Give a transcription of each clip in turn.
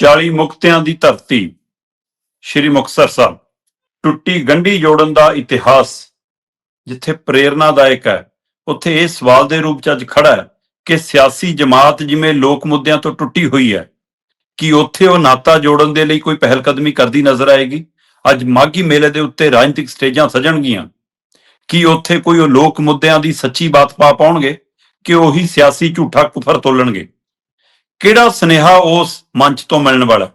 40 ਮੁਕਤਿਆਂ ਦੀ ਧਰਤੀ, ਸ਼੍ਰੀ ਮੁਕਤਸਰ ਸਾਹਿਬ। ਟੁੱਟੀ ਗੰਢੀ ਜੋੜਨ ਦਾ ਇਤਿਹਾਸ, ਜਿੱਥੇ ਪ੍ਰੇਰਨਾਦਾਇਕ ਹੈ, ਉੱਥੇ ਇਹ ਸਵਾਲ ਦੇ ਰੂਪ ਚ ਅੱਜ ਖੜਾ ਹੈ ਕਿ ਸਿਆਸੀ ਜਮਾਤ ਜਿਵੇਂ ਲੋਕ ਮੁੱਦਿਆਂ ਤੋਂ ਟੁੱਟੀ ਹੋਈ ਹੈ, ਕਿ ਉੱਥੇ ਉਹ ਨਾਤਾ ਜੋੜਨ ਦੇ ਲਈ ਕੋਈ ਪਹਿਲ ਕਦਮੀ ਕਰਦੀ ਨਜ਼ਰ ਆਏਗੀ? ਅੱਜ ਮਾਗੀ ਮੇਲੇ ਦੇ ਉੱਤੇ ਰਾਜਨੀਤਿਕ ਸਟੇਜਾਂ ਸਜਣਗੀਆਂ। ਕਿ ਉੱਥੇ ਕੋਈ ਉਹ ਲੋਕ ਮੁੱਦਿਆਂ ਦੀ ਸੱਚੀ ਬਾਤ ਪਾ ਪਾਉਣਗੇ, ਕਿ ਉਹੀ ਸਿਆਸੀ ਝੂਠਾ ਕੁਫਰ ਤੋਲਣਗੇ? ਕਿਹੜਾ ਸੁਨੇਹਾ ਉਸ ਮੰਚ ਤੋਂ ਮਿਲਣ ਵਾਲਾ?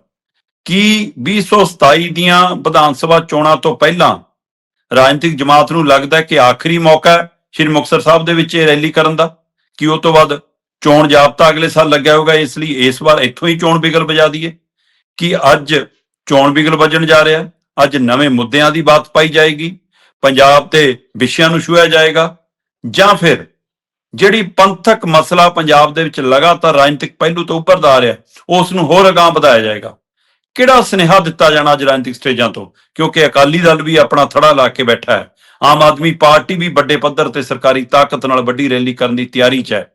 ਕੀ 2027 ਦੀਆਂ ਵਿਧਾਨ ਸਭਾ ਚੋਣਾਂ ਤੋਂ ਪਹਿਲਾਂ ਰਾਜਨੀਤਿਕ ਜਮਾਤ ਨੂੰ ਲੱਗਦਾ ਕਿ ਆਖਰੀ ਮੌਕਾ ਹੈ ਸ਼੍ਰੀ ਮੁਕਤਸਰ ਸਾਹਿਬ ਦੇ ਵਿੱਚ ਇਹ ਰੈਲੀ ਕਰਨ ਦਾ? ਕਿ ਉਹ ਤੋਂ ਬਾਅਦ ਚੋਣ ਜਾਬਤਾ ਅਗਲੇ ਸਾਲ ਲੱਗਿਆ ਹੋਊਗਾ, ਇਸ ਲਈ ਇਸ ਵਾਰ ਇੱਥੋਂ ਹੀ ਚੋਣ ਬਿਗਲ ਵਜਾ ਦਈਏ? ਕਿ ਅੱਜ ਚੋਣ ਬਿਗਲ ਵੱਜਣ ਜਾ ਰਿਹਾ ਅੱਜ ਨਵੇਂ ਮੁੱਦਿਆਂ ਦੀ ਬਾਤ ਪਾਈ ਜਾਏਗੀ? ਪੰਜਾਬ ਤੇ ਵਿਸ਼ਿਆਂ ਨੂੰ ਛੂਹਿਆ ਜਾਏਗਾ ਜਾਂ ਫਿਰ ਜਿਹੜੀ ਪੰਥਕ ਮਸਲਾ ਪੰਜਾਬ ਦੇ ਵਿੱਚ ਲਗਾਤਾਰ ਰਾਜਨੀਤਿਕ ਪਹਿਲੂ ਤੋਂ ਉੱਭਰਦਾ ਆ ਰਿਹਾ, ਉਸ ਨੂੰ ਹੋਰ ਅਗਾਂਹ ਵਧਾਇਆ ਜਾਏਗਾ। ਕਿਹੜਾ ਸੁਨੇਹਾ ਦਿੱਤਾ ਜਾਣਾ ਅੱਜ ਰਾਜਨੀਤਿਕ ਸਟੇਜਾਂ ਤੋਂ? ਕਿਉਂਕਿ ਅਕਾਲੀ ਦਲ ਵੀ ਆਪਣਾ ਥੜਾ ਲਾ ਕੇ ਬੈਠਾ ਹੈ। ਆਮ ਆਦਮੀ ਪਾਰਟੀ ਵੀ ਵੱਡੇ ਪੱਧਰ ਤੇ ਸਰਕਾਰੀ ਤਾਕਤ ਨਾਲ ਵੱਡੀ ਰੈਲੀ ਕਰਨ ਦੀ ਤਿਆਰੀ 'ਚ ਹੈ।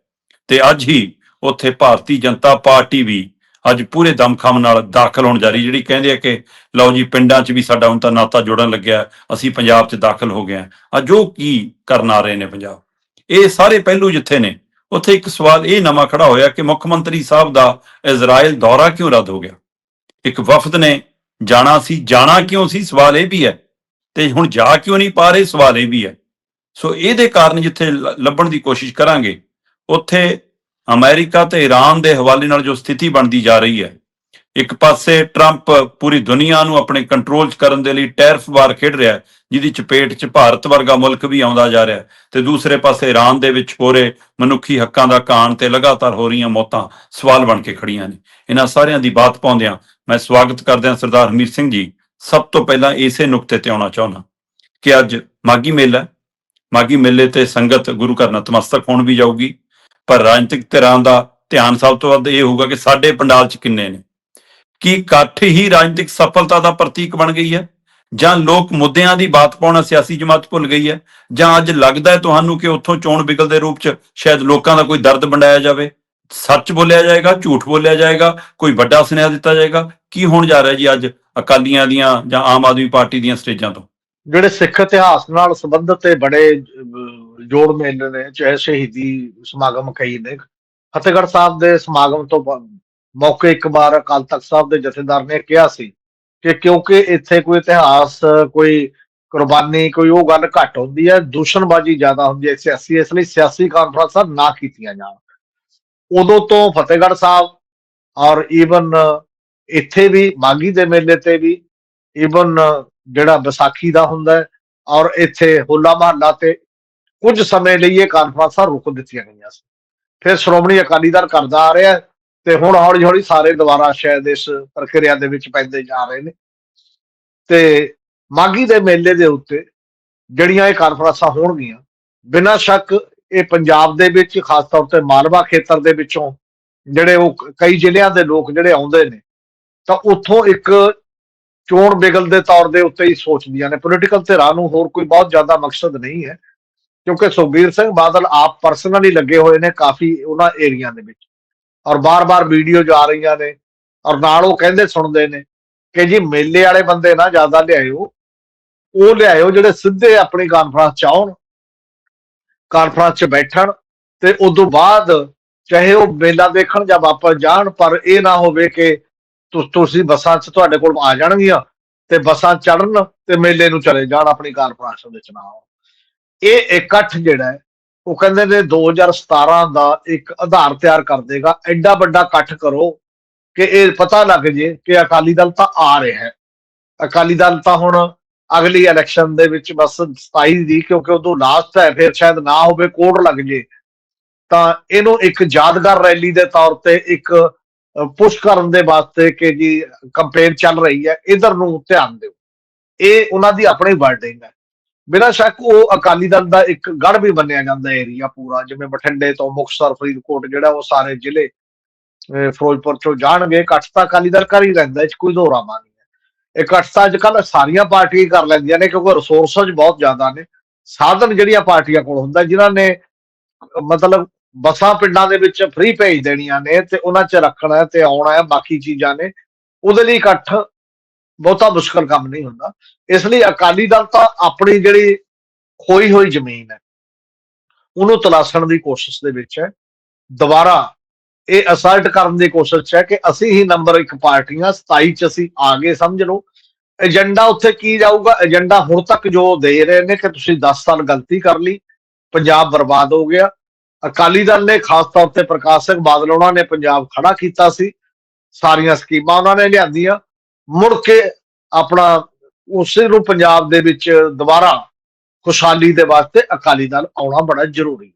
ਤੇ ਅੱਜ ਹੀ ਉੱਥੇ ਭਾਰਤੀ ਜਨਤਾ ਪਾਰਟੀ ਵੀ ਅੱਜ ਪੂਰੇ ਦਮਖਮ ਨਾਲ ਦਾਖਲ ਹੋਣ ਜਾ ਰਹੀ ਜਿਹੜੀ ਕਹਿੰਦੇ ਆ ਕਿ, ਲਓ ਜੀ, ਪਿੰਡਾਂ 'ਚ ਵੀ ਸਾਡਾ ਹੁਣ ਤਾਂ ਨਾਤਾ ਜੋੜਨ ਲੱਗਿਆ, ਅਸੀਂ ਪੰਜਾਬ 'ਚ ਦਾਖਲ ਹੋ ਗਏ ਆ ਅੱਜ ਉਹ ਕੀ ਕਰਨ ਆ ਰਹੇ ਨੇ ਪੰਜਾਬ? ਇਹ ਸਾਰੇ ਪਹਿਲੂ ਜਿੱਥੇ ਨੇ, ਉੱਥੇ ਇੱਕ ਸਵਾਲ ਇਹ ਨਵਾਂ ਖੜਾ ਹੋਇਆ ਕਿ ਮੁੱਖ ਮੰਤਰੀ ਸਾਹਿਬ ਦਾ ਇਜ਼ਰਾਈਲ ਦੌਰਾ ਕਿਉਂ ਰੱਦ ਹੋ ਗਿਆ? ਇੱਕ ਵਫਦ ਨੇ ਜਾਣਾ ਸੀ, ਜਾਣਾ ਕਿਉਂ ਸੀ? ਸਵਾਲ ਇਹ ਵੀ ਹੈ। ਤੇ ਹੁਣ ਜਾ ਕਿਉਂ ਨਹੀਂ ਪਾ ਰਹੇ? ਸਵਾਲ ਇਹ ਵੀ ਹੈ। ਸੋ ਇਹਦੇ ਕਾਰਨ ਜਿੱਥੇ ਲ- ਲੱਭਣ ਦੀ ਕੋਸ਼ਿਸ਼ ਕਰਾਂਗੇ, ਉੱਥੇ ਅਮਰੀਕਾ ਤੇ ਈਰਾਨ ਦੇ ਹਵਾਲੇ ਨਾਲ ਜੋ ਸਥਿਤੀ ਬਣਦੀ ਜਾ ਰਹੀ ਹੈ ਇੱਕ ਪਾਸੇ ਟਰੰਪ ਪੂਰੀ ਦੁਨੀਆ ਨੂੰ ਆਪਣੇ ਕੰਟਰੋਲ 'ਚ ਕਰਨ ਦੇ ਲਈ ਟੈਰਫ ਵਾਰ ਖੇਡ ਰਿਹਾ ਹੈ, ਜਿਹਦੀ ਚਪੇਟ 'ਚ ਭਾਰਤ ਵਰਗਾ ਮੁਲਕ ਵੀ ਆਉਂਦਾ ਜਾ ਰਿਹਾ ਹੈ। ਤੇ ਦੂਸਰੇ ਪਾਸੇ ਈਰਾਨ ਦੇ ਵਿੱਚ ਹੋ ਰਹੇ ਮਨੁੱਖੀ ਹੱਕਾਂ ਦਾ ਕਾਣ ਤੇ ਲਗਾਤਾਰ ਹੋ ਰਹੀਆਂ ਮੌਤਾਂ ਸਵਾਲ ਬਣ ਕੇ ਖੜੀਆਂ ਨੇ। ਇਹਨਾਂ ਸਾਰਿਆਂ ਦੀ ਬਾਤ ਪਾਉਂਦਿਆਂ ਮੈਂ ਸਵਾਗਤ ਕਰਦਿਆਂ ਸਰਦਾਰ ਹਮੀਰ ਸਿੰਘ ਜੀ, ਸਭ ਤੋਂ ਪਹਿਲਾਂ ਇਸੇ ਨੁਕਤੇ ਤੇ ਆਉਣਾ ਚਾਹੁੰਦਾ ਕਿ ਅੱਜ ਮਾਗੀ ਮੇਲਾ ਹੈ। ਮਾਗੀ ਮੇਲੇ ਤੇ ਸੰਗਤ ਗੁਰੂ ਘਰ ਨਤਮਸਤਕ ਹੋਣ ਵੀ ਜਾਊਗੀ, ਪਰ ਰਾਜਨੀਤਿਕ ਧਿਰਾਂ ਦਾ ਧਿਆਨ ਸਭ ਤੋਂ ਵੱਧ ਇਹ ਹੋਊਗਾ ਕਿ ਸਾਡੇ ਪੰਡਾਲ 'ਚ ਕਿੰਨੇ ਨੇ। ਕੀ ਇਕੱਠ ਹੀ ਰਾਜਨੀਤਿਕ ਸਫਲਤਾ ਦਾ ਪ੍ਰਤੀਕ ਬਣ ਗਈ ਹੈ, ਜਾਂ ਲੋਕ ਮੁੱਦਿਆਂ ਦੀ ਬਾਤ ਪਾਉਣਾ ਸਿਆਸੀ ਜਮਾਤ ਭੁੱਲ ਗਈ ਹੈ, ਜਾਂ ਅੱਜ ਲੱਗਦਾ ਹੈ ਤੁਹਾਨੂੰ ਕਿ ਉੱਥੋਂ ਚੋਣ ਬਿਗਲ ਦੇ ਰੂਪ 'ਚ ਸ਼ਾਇਦ ਲੋਕਾਂ ਦਾ ਕੋਈ ਦਰਦ ਵੰਡਾਇਆ ਜਾਵੇ? ਸੱਚ ਬੋਲਿਆ ਜਾਏਗਾ, ਝੂਠ ਬੋਲਿਆ ਜਾਏਗਾ, ਕੋਈ ਵੱਡਾ ਸੁਨੇਹਾ ਦਿੱਤਾ ਜਾਏਗਾ? ਕੀ ਹੋਣ ਜਾ ਰਿਹਾ ਜੀ ਅੱਜ ਅਕਾਲੀਆਂ ਦੀਆਂ ਜਾਂ ਆਮ ਆਦਮੀ ਪਾਰਟੀ ਦੀਆਂ ਸਟੇਜਾਂ ਤੋਂ? ਜਿਹੜੇ ਸਿੱਖ ਇਤਿਹਾਸ ਨਾਲ ਸੰਬੰਧਿਤ ਤੇ ਬੜੇ ਜੋੜ ਮੇਲੇ ਨੇ, ਚਾਹੇ ਸ਼ਹੀਦੀ ਸਮਾਗਮ ਕਈ ਨੇ, ਫਤਿਹਗੜ੍ਹ ਸਾਹਿਬ ਦੇ ਸਮਾਗਮ ਤੋਂ ਮੌਕੇ ਇੱਕ ਵਾਰ ਅਕਾਲ ਤਖਤ ਸਾਹਿਬ ਦੇ ਜਥੇਦਾਰ ਨੇ ਕਿਹਾ ਸੀ ਕਿ ਕਿਉਂਕਿ ਇੱਥੇ ਕੋਈ ਇਤਿਹਾਸ, ਕੋਈ ਕੁਰਬਾਨੀ, ਕੋਈ ਉਹ ਗੱਲ ਘੱਟ ਹੁੰਦੀ ਹੈ, ਦੂਸ਼ਣਬਾਜ਼ੀ ਜ਼ਿਆਦਾ ਹੁੰਦੀ ਹੈ ਸਿਆਸੀ, ਇਸ ਲਈ ਸਿਆਸੀ ਕਾਨਫਰੰਸਾਂ ਨਾ ਕੀਤੀਆਂ ਜਾਣ। ਉਦੋਂ ਤੋਂ ਫਤਿਹਗੜ੍ਹ ਸਾਹਿਬ ਔਰ ਈਵਨ ਇੱਥੇ ਵੀ ਮਾਗੀ ਦੇ ਮੇਲੇ ਤੇ ਵੀ ਈਵਨ ਜਿਹੜਾ ਵਿਸਾਖੀ ਦਾ ਹੁੰਦਾ ਹੈ ਔਰ ਇੱਥੇ ਹੋਲਾ ਮਹੱਲਾ ਤੇ ਕੁਝ ਸਮੇਂ ਲਈ ਇਹ ਕਾਨਫਰੰਸਾਂ ਰੁਕ ਦਿੱਤੀਆਂ ਗਈਆਂ ਸੀ। ਫਿਰ ਸ਼੍ਰੋਮਣੀ ਅਕਾਲੀ ਦਲ ਕਰਦਾ ਆ ਰਿਹਾ ਤੇ ਹੁਣ ਹੌਲੀ ਹੌਲੀ ਸਾਰੇ ਦੁਬਾਰਾ ਸ਼ਾਇਦ ਇਸ ਪ੍ਰਕਿਰਿਆ ਦੇ ਵਿੱਚ ਪੈਂਦੇ ਜਾ ਰਹੇ ਨੇ। ਤੇ ਮਾਗੀ ਦੇ ਮੇਲੇ ਦੇ ਉੱਤੇ ਜਿਹੜੀਆਂ ਇਹ ਕਾਨਫਰੰਸਾਂ ਹੋਣਗੀਆਂ, ਬਿਨਾਂ ਸ਼ੱਕ ਇਹ ਪੰਜਾਬ ਦੇ ਵਿੱਚ, ਖਾਸ ਤੌਰ ਤੇ ਮਾਲਵਾ ਖੇਤਰ ਦੇ ਵਿੱਚੋਂ ਜਿਹੜੇ ਉਹ ਕਈ ਜ਼ਿਲ੍ਹਿਆਂ ਦੇ ਲੋਕ ਜਿਹੜੇ ਆਉਂਦੇ ਨੇ, ਤਾਂ ਉੱਥੋਂ ਇੱਕ ਚੋਣ ਬਿਗਲ ਦੇ ਤੌਰ ਦੇ ਉੱਤੇ ਹੀ ਸੋਚਦੀਆਂ ਨੇ। ਪੋਲੀਟੀਕਲ ਧਿਰਾਂ ਨੂੰ ਹੋਰ ਕੋਈ ਬਹੁਤ ਜ਼ਿਆਦਾ ਮਕਸਦ ਨਹੀਂ ਹੈ, ਕਿਉਂਕਿ ਸੁਖਬੀਰ ਸਿੰਘ ਬਾਦਲ ਆਪ ਪਰਸਨਲੀ ਲੱਗੇ ਹੋਏ ਨੇ ਕਾਫੀ ਉਹਨਾਂ ਏਰੀਆ ਦੇ ਵਿੱਚ। ਔਰ ਬਾਰ-ਬਾਰ ਵੀਡੀਓ ਜਾ ਰਹੀਆਂ ਨੇ ਔਰ ਨਾਲ ਉਹ ਕਹਿੰਦੇ ਸੁਣਦੇ ਨੇ ਕਿ ਜੀ ਮੇਲੇ ਵਾਲੇ ਬੰਦੇ ਨਾ ਜ਼ਿਆਦਾ ਲਿਆਇਓ, ਉਹ ਲਿਆਇਓ ਜਿਹੜੇ ਸਿੱਧੇ ਆਪਣੀ ਕਾਨਫਰੰਸ ਚ ਆਉਣ ਕਾਨਫਰੰਸ ਚ ਬੈਠਣ ਤੇ ਉਦੋਂ ਬਾਅਦ ਚਾਹੇ ਉਹ ਮੇਲਾ ਦੇਖਣ ਜਾਂ ਵਾਪਸ ਜਾਣ, ਪਰ ਇਹ ਨਾ ਹੋਵੇ ਕਿ ਤੁਸੀਂ ਬੱਸਾਂ 'ਚ ਤੁਹਾਡੇ ਕੋਲ ਆ ਜਾਣਗੀਆਂ ਤੇ ਬੱਸਾਂ ਚੜਨ ਤੇ ਮੇਲੇ ਨੂੰ ਚਲੇ ਜਾਣ ਆਪਣੀ ਕਾਨਫਰੰਸ ਵਿੱਚ ਨਾ ਇਹ ਇਕੱਠ ਜਿਹੜਾ ਹੈ ਉਹ ਕਹਿੰਦੇ ਨੇ 2017 ਦਾ ਇੱਕ ਆਧਾਰ ਤਿਆਰ ਕਰ ਦੇਗਾ। ਐਡਾ ਵੱਡਾ ਇਕੱਠ ਕਰੋ ਕਿ ਇਹ ਪਤਾ ਲੱਗ ਜੇ ਕਿ ਅਕਾਲੀ ਦਲ ਤਾਂ ਆ ਰਿਹਾ ਹੈ। ਅਕਾਲੀ ਦਲ ਤਾਂ ਹੁਣ ਅਗਲੀ ਇਲੈਕਸ਼ਨ ਦੇ ਵਿੱਚ ਬਸ 27 ਦੀ, ਕਿਉਂਕਿ ਉਦੋਂ ਲਾਸਟ ਹੈ, ਫਿਰ ਸ਼ਾਇਦ ਨਾ ਹੋਵੇ, ਕੋਡ ਲੱਗ ਜੇ। ਤਾਂ ਇਹਨੂੰ ਇੱਕ ਯਾਦਗਾਰ ਰੈਲੀ ਦੇ ਤੌਰ ਤੇ ਇੱਕ ਪੁਸ਼ ਕਰਨ ਦੇ ਵਾਸਤੇ ਕਿ ਜੀ ਕੰਪੇਨ ਚੱਲ ਰਹੀ ਹੈ, ਇਧਰ ਨੂੰ ਧਿਆਨ ਦਿਓ। ਇਹ ਉਹਨਾਂ ਦੀ ਆਪਣੀ ਵਰਡਿੰਗ ਹੈ। ਬਿਨਾਂ ਸ਼ੱਕ ਉਹ ਅਕਾਲੀ ਦਲ ਦਾ ਇੱਕ ਗੜ ਵੀ ਮੰਨਿਆ ਜਾਂਦਾ ਏਰੀਆ ਪੂਰਾ, ਜਿਵੇਂ ਬਠਿੰਡੇ ਤੋਂ ਮੁਕਤਸਰ, ਫਰੀਦਕੋਟ ਜਿਹੜਾ ਉਹ ਸਾਰੇ ਜ਼ਿਲ੍ਹੇ ਫਿਰੋਜ਼ਪੁਰ ਚੋਂ ਜਾਣਗੇ, ਇਕੱਠ ਅਕਾਲੀ ਦਲ ਕਰ ਹੀ ਲੈਂਦਾ ਇਹ ਕੋਈ ਦੋਰਾ ਨਹੀਂ ਹੈ। ਇਕੱਠ ਤਾਂ ਅੱਜ ਕੱਲ ਸਾਰੀਆਂ ਪਾਰਟੀਆਂ ਕਰ ਲੈਂਦੀਆਂ ਨੇ, ਕਿਉਂਕਿ ਰਿਸੋਰਸਸ ਬਹੁਤ ਜ਼ਿਆਦਾ ਨੇ। ਸਾਧਨ ਜਿਹੜੀਆਂ ਪਾਰਟੀਆਂ ਕੋਲ ਹੁੰਦਾ, ਜਿਨ੍ਹਾਂ ਨੇ ਮਤਲਬ ਬੱਸਾਂ ਪਿੰਡਾਂ ਦੇ ਵਿੱਚ ਫ੍ਰੀ ਭੇਜ ਦੇਣੀਆਂ ਨੇ ਤੇ ਉਹਨਾਂ 'ਚ ਰੱਖਣਾ ਤੇ ਆਉਣਾ ਹੈ, ਬਾਕੀ ਚੀਜ਼ਾਂ ਨੇ। ਉਹਦੇ ਲਈ ਇਕੱਠ ਬਹੁਤਾ ਮੁਸ਼ਕਲ ਕੰਮ ਨਹੀਂ ਹੁੰਦਾ। ਇਸ ਲਈ ਅਕਾਲੀ ਦਲ ਤਾਂ ਆਪਣੀ ਜਿਹੜੀ ਖੋਈ ਹੋਈ ਜ਼ਮੀਨ ਹੈ, ਉਹਨੂੰ ਤਲਾਸ਼ਣ ਦੀ ਕੋਸ਼ਿਸ਼ ਦੇ ਵਿੱਚ ਹੈ। ਦੁਬਾਰਾ ਇਹ ਅਸਲਟ ਕਰਨ ਦੀ ਕੋਸ਼ਿਸ਼ ਹੈ ਕਿ ਅਸੀਂ ਹੀ ਨੰਬਰ ਇੱਕ ਪਾਰਟੀਆਂ 27 ਚ ਅਸੀਂ ਆ ਗਏ, ਸਮਝ ਲਓ। ਏਜੰਡਾ ਉੱਥੇ ਕੀ ਜਾਊਗਾ? ਏਜੰਡਾ ਹੁਣ ਤੱਕ ਜੋ ਦੇ ਰਹੇ ਨੇ ਕਿ ਤੁਸੀਂ 10 ਸਾਲ ਗਲਤੀ ਕਰ ਲਈ, ਪੰਜਾਬ ਬਰਬਾਦ ਹੋ ਗਿਆ। ਅਕਾਲੀ ਦਲ ਨੇ ਖਾਸ ਤੌਰ ਤੇ ਪ੍ਰਕਾਸ਼ ਸਿੰਘ ਬਾਦਲ ਉਹਨਾਂ ਨੇ ਪੰਜਾਬ ਖੜਾ ਕੀਤਾ ਸੀ। ਸਾਰੀਆਂ ਸਕੀਮਾਂ ਉਹਨਾਂ ਨੇ ਲਿਆਂਦੀਆਂ। ਮੁੜ ਕੇ ਆਪਣਾ ਉਸੇ ਨੂੰ ਪੰਜਾਬ ਦੇ ਵਿੱਚ ਦੁਬਾਰਾ ਖੁਸ਼ਹਾਲੀ ਦੇ ਵਾਸਤੇ ਅਕਾਲੀ ਦਲ ਆਉਣਾ ਬੜਾ ਜ਼ਰੂਰੀ ਹੈ।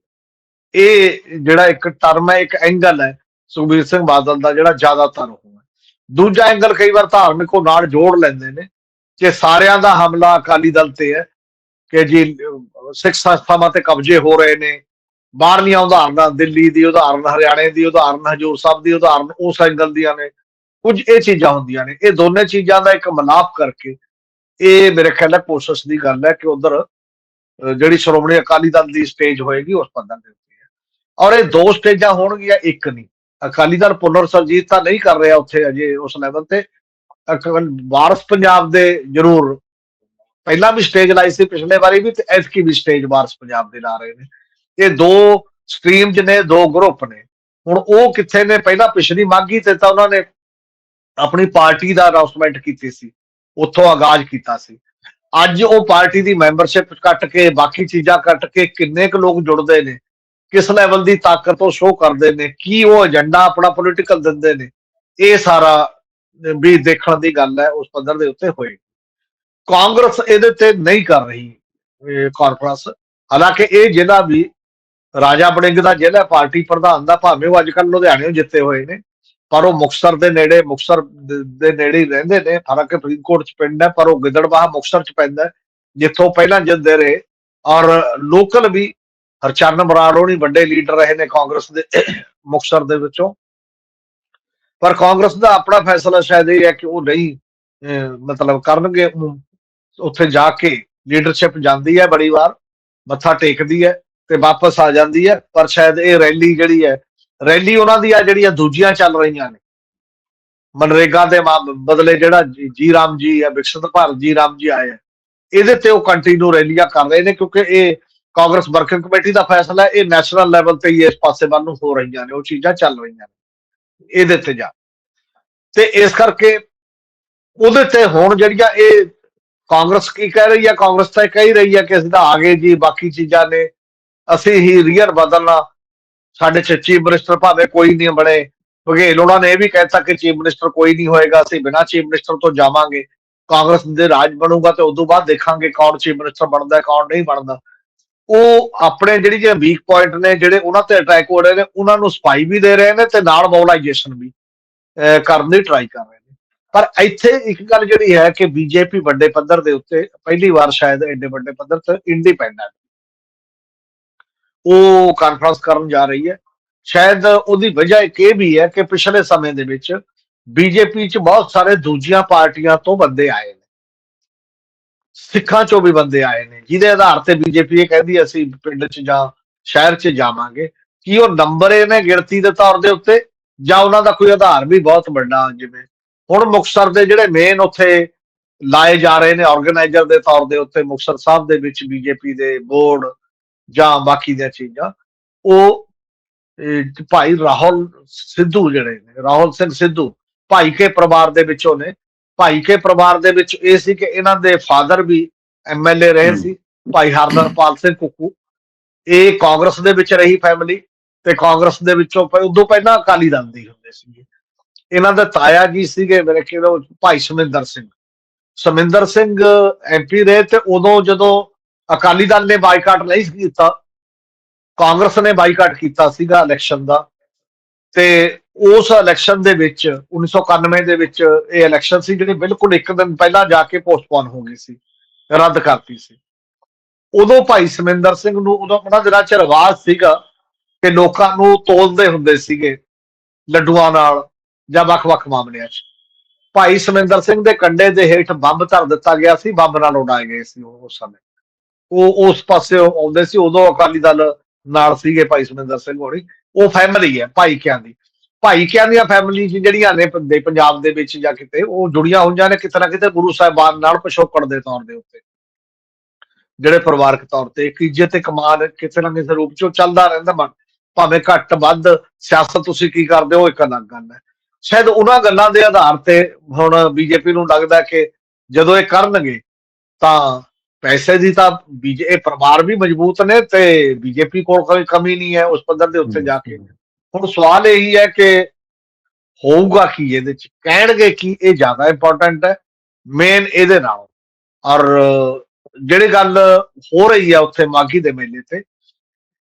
ਇਹ ਜਿਹੜਾ ਇੱਕ ਟਰਮ ਹੈ, ਇੱਕ ਐਂਗਲ ਹੈ, ਸੁਖਬੀਰ ਸਿੰਘ ਬਾਦਲ ਦਾ ਜਿਹੜਾ ਜ਼ਿਆਦਾਤਰ ਹੋਇਆ ਦੂਜਾ ਐਂਗਲ ਕਈ ਵਾਰ ਧਾਰਮਿਕ ਉਹ ਨਾਲ ਜੋੜ ਲੈਂਦੇ ਨੇ ਕਿ ਸਾਰਿਆਂ ਦਾ ਹਮਲਾ ਅਕਾਲੀ ਦਲ ਤੇ ਹੈ ਕਿ ਜੀ, ਸਿੱਖ ਸੰਸਥਾਵਾਂ ਤੇ ਕਬਜ਼ੇ ਹੋ ਰਹੇ ਨੇ। ਬਾਹਰਲੀਆਂ ਉਦਾਹਰਨਾਂ, ਦਿੱਲੀ ਦੀ ਉਦਾਹਰਨ, ਹਰਿਆਣੇ ਦੀ ਉਦਾਹਰਨ, ਹਜੂਰ ਸਾਹਿਬ ਦੀ ਉਦਾਹਰਨ, ਉਸ ਐਂਗਲ ਦੀਆਂ ਨੇ। ਕੁਝ ਇਹ ਚੀਜ਼ਾਂ ਹੁੰਦੀਆਂ ਨੇ। ਇਹ ਦੋਨੇ ਚੀਜ਼ਾਂ ਦਾ ਇੱਕ ਮਿਲਾਪ ਕਰਕੇ ਇਹ ਮੇਰੇ ਖਿਆਲ ਨਾਲ ਕੋਸ਼ਿਸ਼ ਦੀ ਗੱਲ ਹੈ ਕਿ ਉਧਰ ਜਿਹੜੀ ਸ਼੍ਰੋਮਣੀ ਅਕਾਲੀ ਦਲ ਦੀ ਸਟੇਜ ਹੋਏਗੀ, ਉਸ ਪੱਧਰ ਦੇ ਉੱਤੇ ਹੈ। ਔਰ ਇਹ ਦੋ ਸਟੇਜਾਂ ਹੋਣਗੀਆਂ, ਇੱਕ ਨਹੀਂ। ਅਕਾਲੀ ਦਲ ਪੁਨਰ ਸਰਜੀਤ ਤਾਂ ਨਹੀਂ ਕਰ ਰਿਹਾ ਉੱਥੇ ਅਜੇ ਉਸ ਲੈਵਲ ਤੇ। ਵਾਰਸ ਪੰਜਾਬ ਦੇ ਜ਼ਰੂਰ। ਪਹਿਲਾਂ ਵੀ ਸਟੇਜ ਲਾਈ ਸੀ, ਪਿਛਲੇ ਵਾਰੀ ਵੀ, ਤੇ ਐਤਕੀ ਵੀ ਸਟੇਜ ਵਾਰਸ ਪੰਜਾਬ ਦੇ ਲਾ ਰਹੇ ਨੇ। ਇਹ ਦੋ ਸਟ੍ਰੀਮਸ ਨੇ, ਦੋ ਗਰੁੱਪ ਨੇ। ਹੁਣ ਉਹ ਕਿੱਥੇ ਨੇ? ਪਹਿਲਾਂ ਪਿਛਲੀ ਮਾਗੀ ਤੇ ਤਾਂ ਉਹਨਾਂ ਨੇ ਆਪਣੀ ਪਾਰਟੀ ਦਾ ਅਨਾਉਂਸਮੈਂਟ ਕੀਤੀ ਸੀ। ਉੱਥੋਂ ਆਗਾਜ਼ ਕੀਤਾ ਸੀ। ਅੱਜ ਉਹ ਪਾਰਟੀ ਦੀ ਮੈਂਬਰਸ਼ਿਪ ਕੱਟ ਕੇ, ਬਾਕੀ ਚੀਜ਼ਾਂ ਕੱਟ ਕੇ ਕਿੰਨੇ ਕੁ ਲੋਕ ਜੁੜਦੇ ਨੇ, ਕਿਸ ਲੈਵਲ ਦੀ ਤਾਕਤ ਉਹ ਸ਼ੋਅ ਕਰਦੇ ਨੇ, ਕੀ ਉਹ ਏਜੰਡਾ ਆਪਣਾ ਪੋਲੀਟੀਕਲ ਦਿੰਦੇ ਨੇ, ਇਹ ਸਾਰਾ ਵੀ ਦੇਖਣ ਦੀ ਗੱਲ ਹੈ, ਉਸ ਪੱਧਰ ਦੇ ਉੱਤੇ ਹੋਏ। ਕਾਂਗਰਸ ਇਹਦੇ ਤੇ ਨਹੀਂ ਕਰ ਰਹੀ ਕਾਨਫਰੰਸ ਹਾਲਾਂਕਿ ਇਹ ਜ਼ਿਲ੍ਹਾ ਵੀ ਰਾਜਾ ਬੜਿੰਗ ਦਾ ਜ਼ਿਲ੍ਹਾ ਪਾਰਟੀ ਪ੍ਰਧਾਨ ਦਾ, ਭਾਵੇਂ ਉਹ ਅੱਜ ਕੱਲ੍ਹ ਲੁਧਿਆਣੇੋਂ ਜਿੱਤੇ ਹੋਏ ਨੇ। ਪਰ ਉਹ ਮੁਕਸਰ ਦੇ ਨੇੜੇ ਮੁਕਸਰ ਦੇ ਨੇੜੇ ਹੀ ਰਹਿੰਦੇ ਨੇ। ਹਾਲਾਂਕਿ ਫਰੀਦਕੋਟ ਚ ਪਿੰਡ ਹੈ, ਪਰ ਉਹ ਗਿੱਦੜਬਾਹਾ ਮੁਕਸਰ ਚ ਪੈਂਦਾ ਜਿੱਥੋਂ ਪਹਿਲਾਂ ਜਿੱਤਦੇ ਰਹੇ। ਔਰ ਲੋਕਲ ਵੀ ਹਰਚਰਨ ਬਰਾੜ ਹੋਣੀ ਵੱਡੇ ਲੀਡਰ ਰਹੇ ਨੇ ਕਾਂਗਰਸ ਦੇ ਮੁਕਸਰ ਦੇ ਵਿੱਚੋਂ। ਪਰ ਕਾਂਗਰਸ ਦਾ ਆਪਣਾ ਫੈਸਲਾ ਸ਼ਾਇਦ ਇਹ ਹੈ ਕਿ ਉਹ ਨਹੀਂ ਮਤਲਬ ਕਰਨਗੇ। ਉੱਥੇ ਜਾ ਕੇ ਲੀਡਰਸ਼ਿਪ ਜਾਂਦੀ ਹੈ ਬੜੀ ਵਾਰ, ਮੱਥਾ ਟੇਕਦੀ ਹੈ ਤੇ ਵਾਪਸ ਆ ਜਾਂਦੀ ਹੈ। ਪਰ ਸ਼ਾਇਦ ਇਹ ਰੈਲੀ ਜਿਹੜੀ ਹੈ ਰੈਲੀ ਉਹਨਾਂ ਦੀ ਆ ਜਿਹੜੀਆਂ ਦੂਜੀਆਂ ਚੱਲ ਰਹੀਆਂ ਨੇ। ਮਨਰੇਗਾ ਦੇ ਮਾ- ਬਦਲੇ ਜਿਹੜਾ ਜੀ ਰਾਮ ਜੀ ਹੈ ਵਿਕਸਿਤ ਭਾਰਤ ਜੀ ਰਾਮ ਜੀ ਆਏ ਇਹਦੇ ਤੇ ਉਹ ਕੰਟੀਨਿਊ ਰੈਲੀਆਂ ਕਰ ਰਹੇ ਨੇ ਕਿਉਂਕਿ ਇਹ ਕਾਂਗਰਸ ਵਰਕਿੰਗ ਕਮੇਟੀ ਦਾ ਫੈਸਲਾ, ਇਹ ਨੈਸ਼ਨਲ ਲੈਵਲ ਤੇ ਹੀ ਇਸ ਪਾਸੇ ਵੱਲ ਨੂੰ ਹੋ ਰਹੀਆਂ ਨੇ, ਉਹ ਚੀਜ਼ਾਂ ਚੱਲ ਰਹੀਆਂ ਨੇ, ਇਹਦੇ ਤੇ ਜਾ। ਤੇ ਇਸ ਕਰਕੇ ਉਹਦੇ ਤੇ ਹੁਣ ਜਿਹੜੀਆਂ ਇਹ ਕਾਂਗਰਸ ਕੀ ਕਹਿ ਰਹੀ ਹੈ ਕਾਂਗਰਸ ਤਾਂ ਇਹ ਕਹਿ ਹੀ ਰਹੀ ਹੈ ਕਿ ਅਸੀਂ ਤਾਂ ਆ ਗਏ ਜੀ, ਬਾਕੀ ਚੀਜ਼ਾਂ ਨੇ, ਅਸੀਂ ਹੀ ਰੀਅਰ ਬਦਲਣਾ ਸਾਡੇ ਚ ਚੀਫ ਮਿਨਿਸਟਰ ਭਾਵੇਂ ਕੋਈ ਨਹੀਂ ਬਣੇ। ਬਘੇਲ ਉਹਨਾਂ ਨੇ ਇਹ ਵੀ ਕਹਿਤਾ ਕਿ ਚੀਫ ਮਿਨਿਸਟਰ ਕੋਈ ਨਹੀਂ ਹੋਏਗਾ ਅਸੀਂ ਬਿਨਾਂ ਚੀਫ ਮਿਨਿਸਟਰ ਤੋਂ ਜਾਵਾਂਗੇ। ਕਾਂਗਰਸ ਦੇ ਰਾਜ ਬਣੂਗਾ ਤੇ ਉਦੋਂ ਬਾਅਦ ਦੇਖਾਂਗੇ ਕੌਣ ਚੀਫ ਮਿਨਿਸਟਰ ਬਣਦਾ ਕੌਣ ਨਹੀਂ ਬਣਦਾ। ਉਹ ਆਪਣੇ ਜਿਹੜੀ ਜਿਹੜੇ ਵੀਕ ਪੁਆਇੰਟ ਨੇ ਜਿਹੜੇ ਉਹਨਾਂ ਤੇ ਅਟੈਕ ਹੋ ਰਹੇ ਨੇ ਉਹਨਾਂ ਨੂੰ ਸਪਾਈ ਵੀ ਦੇ ਰਹੇ ਨੇ ਤੇ ਨਾਲ ਮੋਬਿਲਾਈਜੇਸ਼ਨ ਵੀ ਅਹ, ਕਰਨ ਦੀ ਟਰਾਈ ਕਰ ਰਹੇ ਨੇ। ਪਰ ਇੱਥੇ ਇੱਕ ਗੱਲ ਜਿਹੜੀ ਹੈ ਕਿ ਬੀਜੇਪੀ ਵੱਡੇ ਪੱਧਰ ਦੇ ਉੱਤੇ ਪਹਿਲੀ ਵਾਰ ਸ਼ਾਇਦ ਐਡੇ ਵੱਡੇ ਪੱਧਰ ਤੇ ਇੰਡੀਪੈਂਡੈਂਟ ਉਹ ਕਾਨਫਰੰਸ ਕਰਨ ਜਾ ਰਹੀ ਹੈ। ਸ਼ਾਇਦ ਉਹਦੀ ਵਜ੍ਹਾ ਇੱਕ ਇਹ ਵੀ ਹੈ ਕਿ ਪਿਛਲੇ ਸਮੇਂ ਦੇ ਵਿੱਚ ਬੀਜੇਪੀ ਚ ਬਹੁਤ ਸਾਰੇ ਦੂਜੀਆਂ ਪਾਰਟੀਆਂ ਤੋਂ ਬੰਦੇ ਆਏ ਨੇ। ਸਿੱਖਾਂ ਚੋਂ ਵੀ ਬੰਦੇ ਆਏ ਨੇ। ਜਿਹਦੇ ਆਧਾਰ ਤੇ ਬੀਜੇਪੀ ਇਹ ਕਹਿੰਦੀ ਅਸੀਂ ਪਿੰਡ ਚ ਜਾਂ ਸ਼ਹਿਰ ਚ ਜਾਵਾਂਗੇ। ਕੀ ਉਹ ਨੰਬਰ ਇਹਨੇ ਗਿਣਤੀ ਦੇ ਤੌਰ ਦੇ ਉੱਤੇ? ਜਾਂ ਉਹਨਾਂ ਦਾ ਕੋਈ ਆਧਾਰ ਵੀ ਬਹੁਤ ਵੱਡਾ ਜਿਵੇਂ ਹੁਣ ਮੁਕਤਸਰ ਦੇ ਜਿਹੜੇ ਮੇਨ ਉੱਥੇ ਲਾਏ ਜਾ ਰਹੇ ਨੇ ਆਰਗੇਨਾਈਜ਼ਰ ਦੇ ਤੌਰ ਦੇ ਉੱਤੇ ਮੁਕਤਸਰ ਸਾਹਿਬ ਦੇ ਵਿੱਚ ਬੀਜੇਪੀ ਦੇ ਬੋਰਡ ਜਾਂ ਬਾਕੀ ਦੀਆਂ ਚੀਜ਼ਾਂ ਉਹ ਭਾਈ ਰਾਹੁਲ ਸਿੱਧੂ ਜਿਹੜੇ ਨੇ ਰਾਹੁਲ ਸਿੰਘ ਸਿੱਧੂ ਭਾਈ ਕੇ ਪਰਿਵਾਰ ਦੇ ਵਿੱਚੋਂ ਨੇ। ਭਾਈ ਕੇ ਪਰਿਵਾਰ ਦੇ ਵਿੱਚ ਇਹ ਸੀ ਕਿ ਇਹਨਾਂ ਦੇ ਫਾਦਰ ਵੀ ਐਮਐਲਏ ਰਹੇ। ਸੀ ਭਾਈ ਹਰਨਰਪਾਲ ਸਿੰਘ ਕੁੱਕੂ। ਇਹ ਕਾਂਗਰਸ ਦੇ ਵਿੱਚ ਰਹੀ ਫੈਮਿਲੀ ਤੇ ਕਾਂਗਰਸ ਦੇ ਵਿੱਚੋਂ ਉਦੋਂ ਪਹਿਲਾਂ ਅਕਾਲੀ ਦਲ ਦੇ ਹੁੰਦੇ ਸੀਗੇ। ਇਹਨਾਂ ਦਾ ਤਾਇਆ ਜੀ ਸੀਗੇ ਮੇਰੇ ਉਹ ਭਾਈ ਸਮਿੰਦਰ ਸਿੰਘ। ਸਮਿੰਦਰ ਸਿੰਘ ਐਮਪੀ ਰਹੇ ਤੇ ਉਦੋਂ ਜਦੋਂ ਅਕਾਲੀ ਦਲ ਨੇ ਬਾਈਕਾਟ ਨਹੀਂ ਸੀ ਕੀਤਾ। ਕਾਂਗਰਸ ਨੇ ਬਾਈਕਾਟ ਕੀਤਾ ਸੀਗਾ ਇਲੈਕਸ਼ਨ ਦਾ। ਤੇ ਉਸ ਇਲੈਕਸ਼ਨ ਦੇ ਵਿੱਚ 1991 ਦੇ ਵਿੱਚ ਇਹ ਇਲੈਕਸ਼ਨ ਸੀ ਜਿਹੜੀ ਬਿਲਕੁਲ ਇੱਕ ਦਿਨ ਪਹਿਲਾਂ ਜਾ ਕੇ ਪੋਸਟਪੋਨ ਹੋ ਗਈ ਸੀ, ਰੱਦ ਕਰਤੀ ਸੀ। ਉਦੋਂ ਭਾਈ ਸਮਿੰਦਰ ਸਿੰਘ ਨੂੰ, ਉਦੋਂ ਉਹਨਾਂ ਦਿਨਾਂ ਚ ਰਿਵਾਜ ਸੀਗਾ ਕਿ ਲੋਕਾਂ ਨੂੰ ਤੋਲਦੇ ਹੁੰਦੇ ਸੀਗੇ ਲੱਡੂਆਂ ਨਾਲ ਜਾਂ ਵੱਖ-ਵੱਖ ਮਾਮਲਿਆਂ 'ਚ। ਭਾਈ ਸਮਿੰਦਰ ਸਿੰਘ ਦੇ ਕੰਡੇ ਦੇ ਹੇਠ ਬੰਬ ਧਰ ਦਿੱਤਾ ਗਿਆ ਸੀ, ਬੰਬ ਨਾਲ ਉਡਾਏ ਗਏ ਸੀ ਉਹ ਉਸ ਸਮੇਂ। ਉਹ ਉਸ ਪਾਸੇ ਆਉਂਦੇ ਸੀ, ਉਦੋਂ ਅਕਾਲੀ ਦਲ ਨਾਲ ਸੀਗੇ ਭਾਈ ਸਮਿੰਦਰ ਸਿੰਘ ਹੋਣੀ, ਉਹ ਫੈਮਿਲੀ ਹੈ ਭਾਈ ਕਿਆਂ ਦੀ। ਭਾਈਕਿਆਂ ਦੀਆਂ ਫੈਮਿਲੀ ਜਿਹੜੀਆਂ ਨੇ ਪੰਜਾਬ ਦੇ ਵਿੱਚ ਜਾਂ ਕਿਤੇ, ਉਹ ਜੁੜੀਆਂ ਹੋਈਆਂ ਨੇ, ਕਿਤੇ ਨਾ ਕਿਤੇ ਗੁਰੂ ਸਾਹਿਬਾਨ ਨਾਲ ਪਿਛੋਕੜ ਦੇ ਤੌਰ ਦੇ ਉੱਤੇ। ਜਿਹੜੇ ਪਰਿਵਾਰਕ ਤੌਰ ਤੇ ਇੱਕ ਤੇ ਕਮਾਨ ਕਿਸੇ ਨਾ ਕਿਸੇ ਰੂਪ ਚ ਉਹ ਚੱਲਦਾ ਰਹਿੰਦਾ ਮਨ। ਭਾਵੇਂ ਘੱਟ ਵੱਧ, ਸਿਆਸਤ ਤੁਸੀਂ ਕੀ ਕਰਦੇ ਹੋ, ਇੱਕ ਅਲੱਗ ਗੱਲ ਹੈ। ਸ਼ਾਇਦ ਉਹਨਾਂ ਗੱਲਾਂ ਦੇ ਆਧਾਰ ਤੇ ਹੁਣ ਬੀਜੇਪੀ ਨੂੰ ਲੱਗਦਾ ਕਿ ਜਦੋਂ ਇਹ ਕਰਨਗੇ, ਤਾਂ ਪੈਸੇ ਦੀ ਤਾਂ ਬੀਜੇ, ਇਹ ਪਰਿਵਾਰ ਵੀ ਮਜ਼ਬੂਤ ਨੇ ਤੇ ਬੀਜੇਪੀ ਕੋਲ ਕੋਈ ਕਮੀ ਨਹੀਂ ਹੈ ਉਸ ਪੱਧਰ ਦੇ ਉੱਤੇ ਜਾ ਕੇ। ਹੁਣ ਸਵਾਲ ਇਹੀ ਹੈ ਕਿ ਹੋਊਗਾ ਕੀ ਇਹਦੇ ਚ? ਕਹਿਣਗੇ ਕਿ ਇਹ ਜ਼ਿਆਦਾ ਇੰਪੋਰਟੈਂਟ ਹੈ ਮੇਨ ਇਹਦੇ ਨਾਲ। ਔਰ ਜਿਹੜੀ ਗੱਲ ਹੋ ਰਹੀ ਹੈ ਉੱਥੇ ਮਾਗੀ ਦੇ ਮੇਲੇ ਤੇ,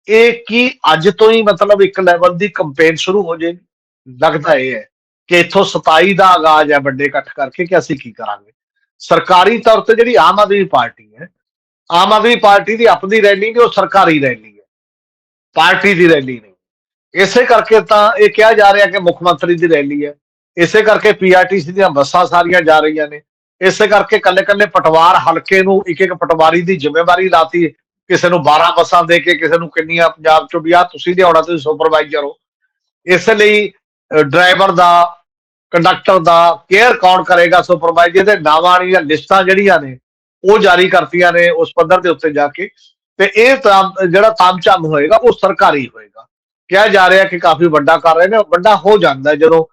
ਇਹ ਕੀ ਅੱਜ ਤੋਂ ਹੀ ਮਤਲਬ ਇੱਕ ਲੈਵਲ ਦੀ ਕੰਪੇਨ ਸ਼ੁਰੂ ਹੋ ਜੇ, ਲੱਗਦਾ ਇਹ ਹੈ ਕਿ ਇੱਥੋਂ 27 ਦਾ ਆਗਾਜ਼ ਹੈ ਵੱਡੇ ਇਕੱਠ ਕਰਕੇ ਕਿ ਅਸੀਂ ਕੀ ਕਰਾਂਗੇ? ਸਰਕਾਰੀ ਤੌਰ ਤੇ ਜਿਹੜੀ ਆਮ ਆਦਮੀ ਪਾਰਟੀ ਹੈ, ਆਮ ਆਦਮੀ ਪਾਰਟੀ ਦੀ ਆਪਣੀ ਰੈਲੀ ਨਹੀਂ, ਉਹ ਸਰਕਾਰੀ ਰੈਲੀ ਹੈ। ਪਾਰਟੀ ਦੀ ਰੈਲੀ ਨਹੀਂ। ਇਸੇ ਕਰਕੇ ਤਾਂ ਇਹ ਕਿਹਾ ਜਾ ਰਿਹਾ ਕਿ ਮੁੱਖ ਮੰਤਰੀ ਦੀ ਰੈਲੀ ਹੈ। ਇਸੇ ਕਰਕੇ ਪੀਆਰਟੀਸੀ ਦੀਆਂ ਬੱਸਾਂ ਸਾਰੀਆਂ ਜਾ ਰਹੀਆਂ ਨੇ। ਇਸੇ ਕਰਕੇ ਕੱਲੇ ਕੱਲੇ ਪਟਵਾਰ ਹਲਕੇ ਨੂੰ ਇੱਕ ਇੱਕ ਪਟਵਾਰੀ ਦੀ ਜ਼ਿੰਮੇਵਾਰੀ ਲਾਤੀ ਕਿਸੇ ਨੂੰ 12 ਬੱਸਾਂ ਦੇ ਕੇ, ਕਿਸੇ ਨੂੰ ਕਿੰਨੀਆਂ ਪੰਜਾਬ ਚੋਂ ਵੀ ਆ ਤੁਸੀਂ ਲਿਆਉਣਾ, ਤੁਸੀਂ ਸੁਪਰਵਾਈਜ਼ਰ ਹੋ। ਇਸ ਲਈ ਡਰਾਈਵਰ ਦਾ ਕੰਡਕਟਰ ਦਾ ਕੇਅਰ ਕੌਣ ਕਰੇਗਾ, ਸੁਪਰਵਾਈਜ਼ਰ ਦੇ ਨਾਵਾਂ ਵਾਲੀਆਂ ਲਿਸਟਾਂ ਜਿਹੜੀਆਂ ਨੇ, ਉਹ ਜਾਰੀ ਕਰਤੀਆਂ ਨੇ ਉਸ ਪੱਧਰ ਦੇ ਉੱਤੇ ਜਾ ਕੇ। ਤੇ ਇਹ ਜਿਹੜਾ ਤਾਮਝਾਮ ਹੋਏਗਾ, ਉਹ ਸਰਕਾਰੀ ਹੋਏਗਾ। ਕਿਹਾ ਜਾ ਰਿਹਾ ਕਿ ਕਾਫੀ ਵੱਡਾ ਕਰ ਰਹੇ ਨੇ, ਵੱਡਾ ਹੋ ਜਾਂਦਾ ਜਦੋਂ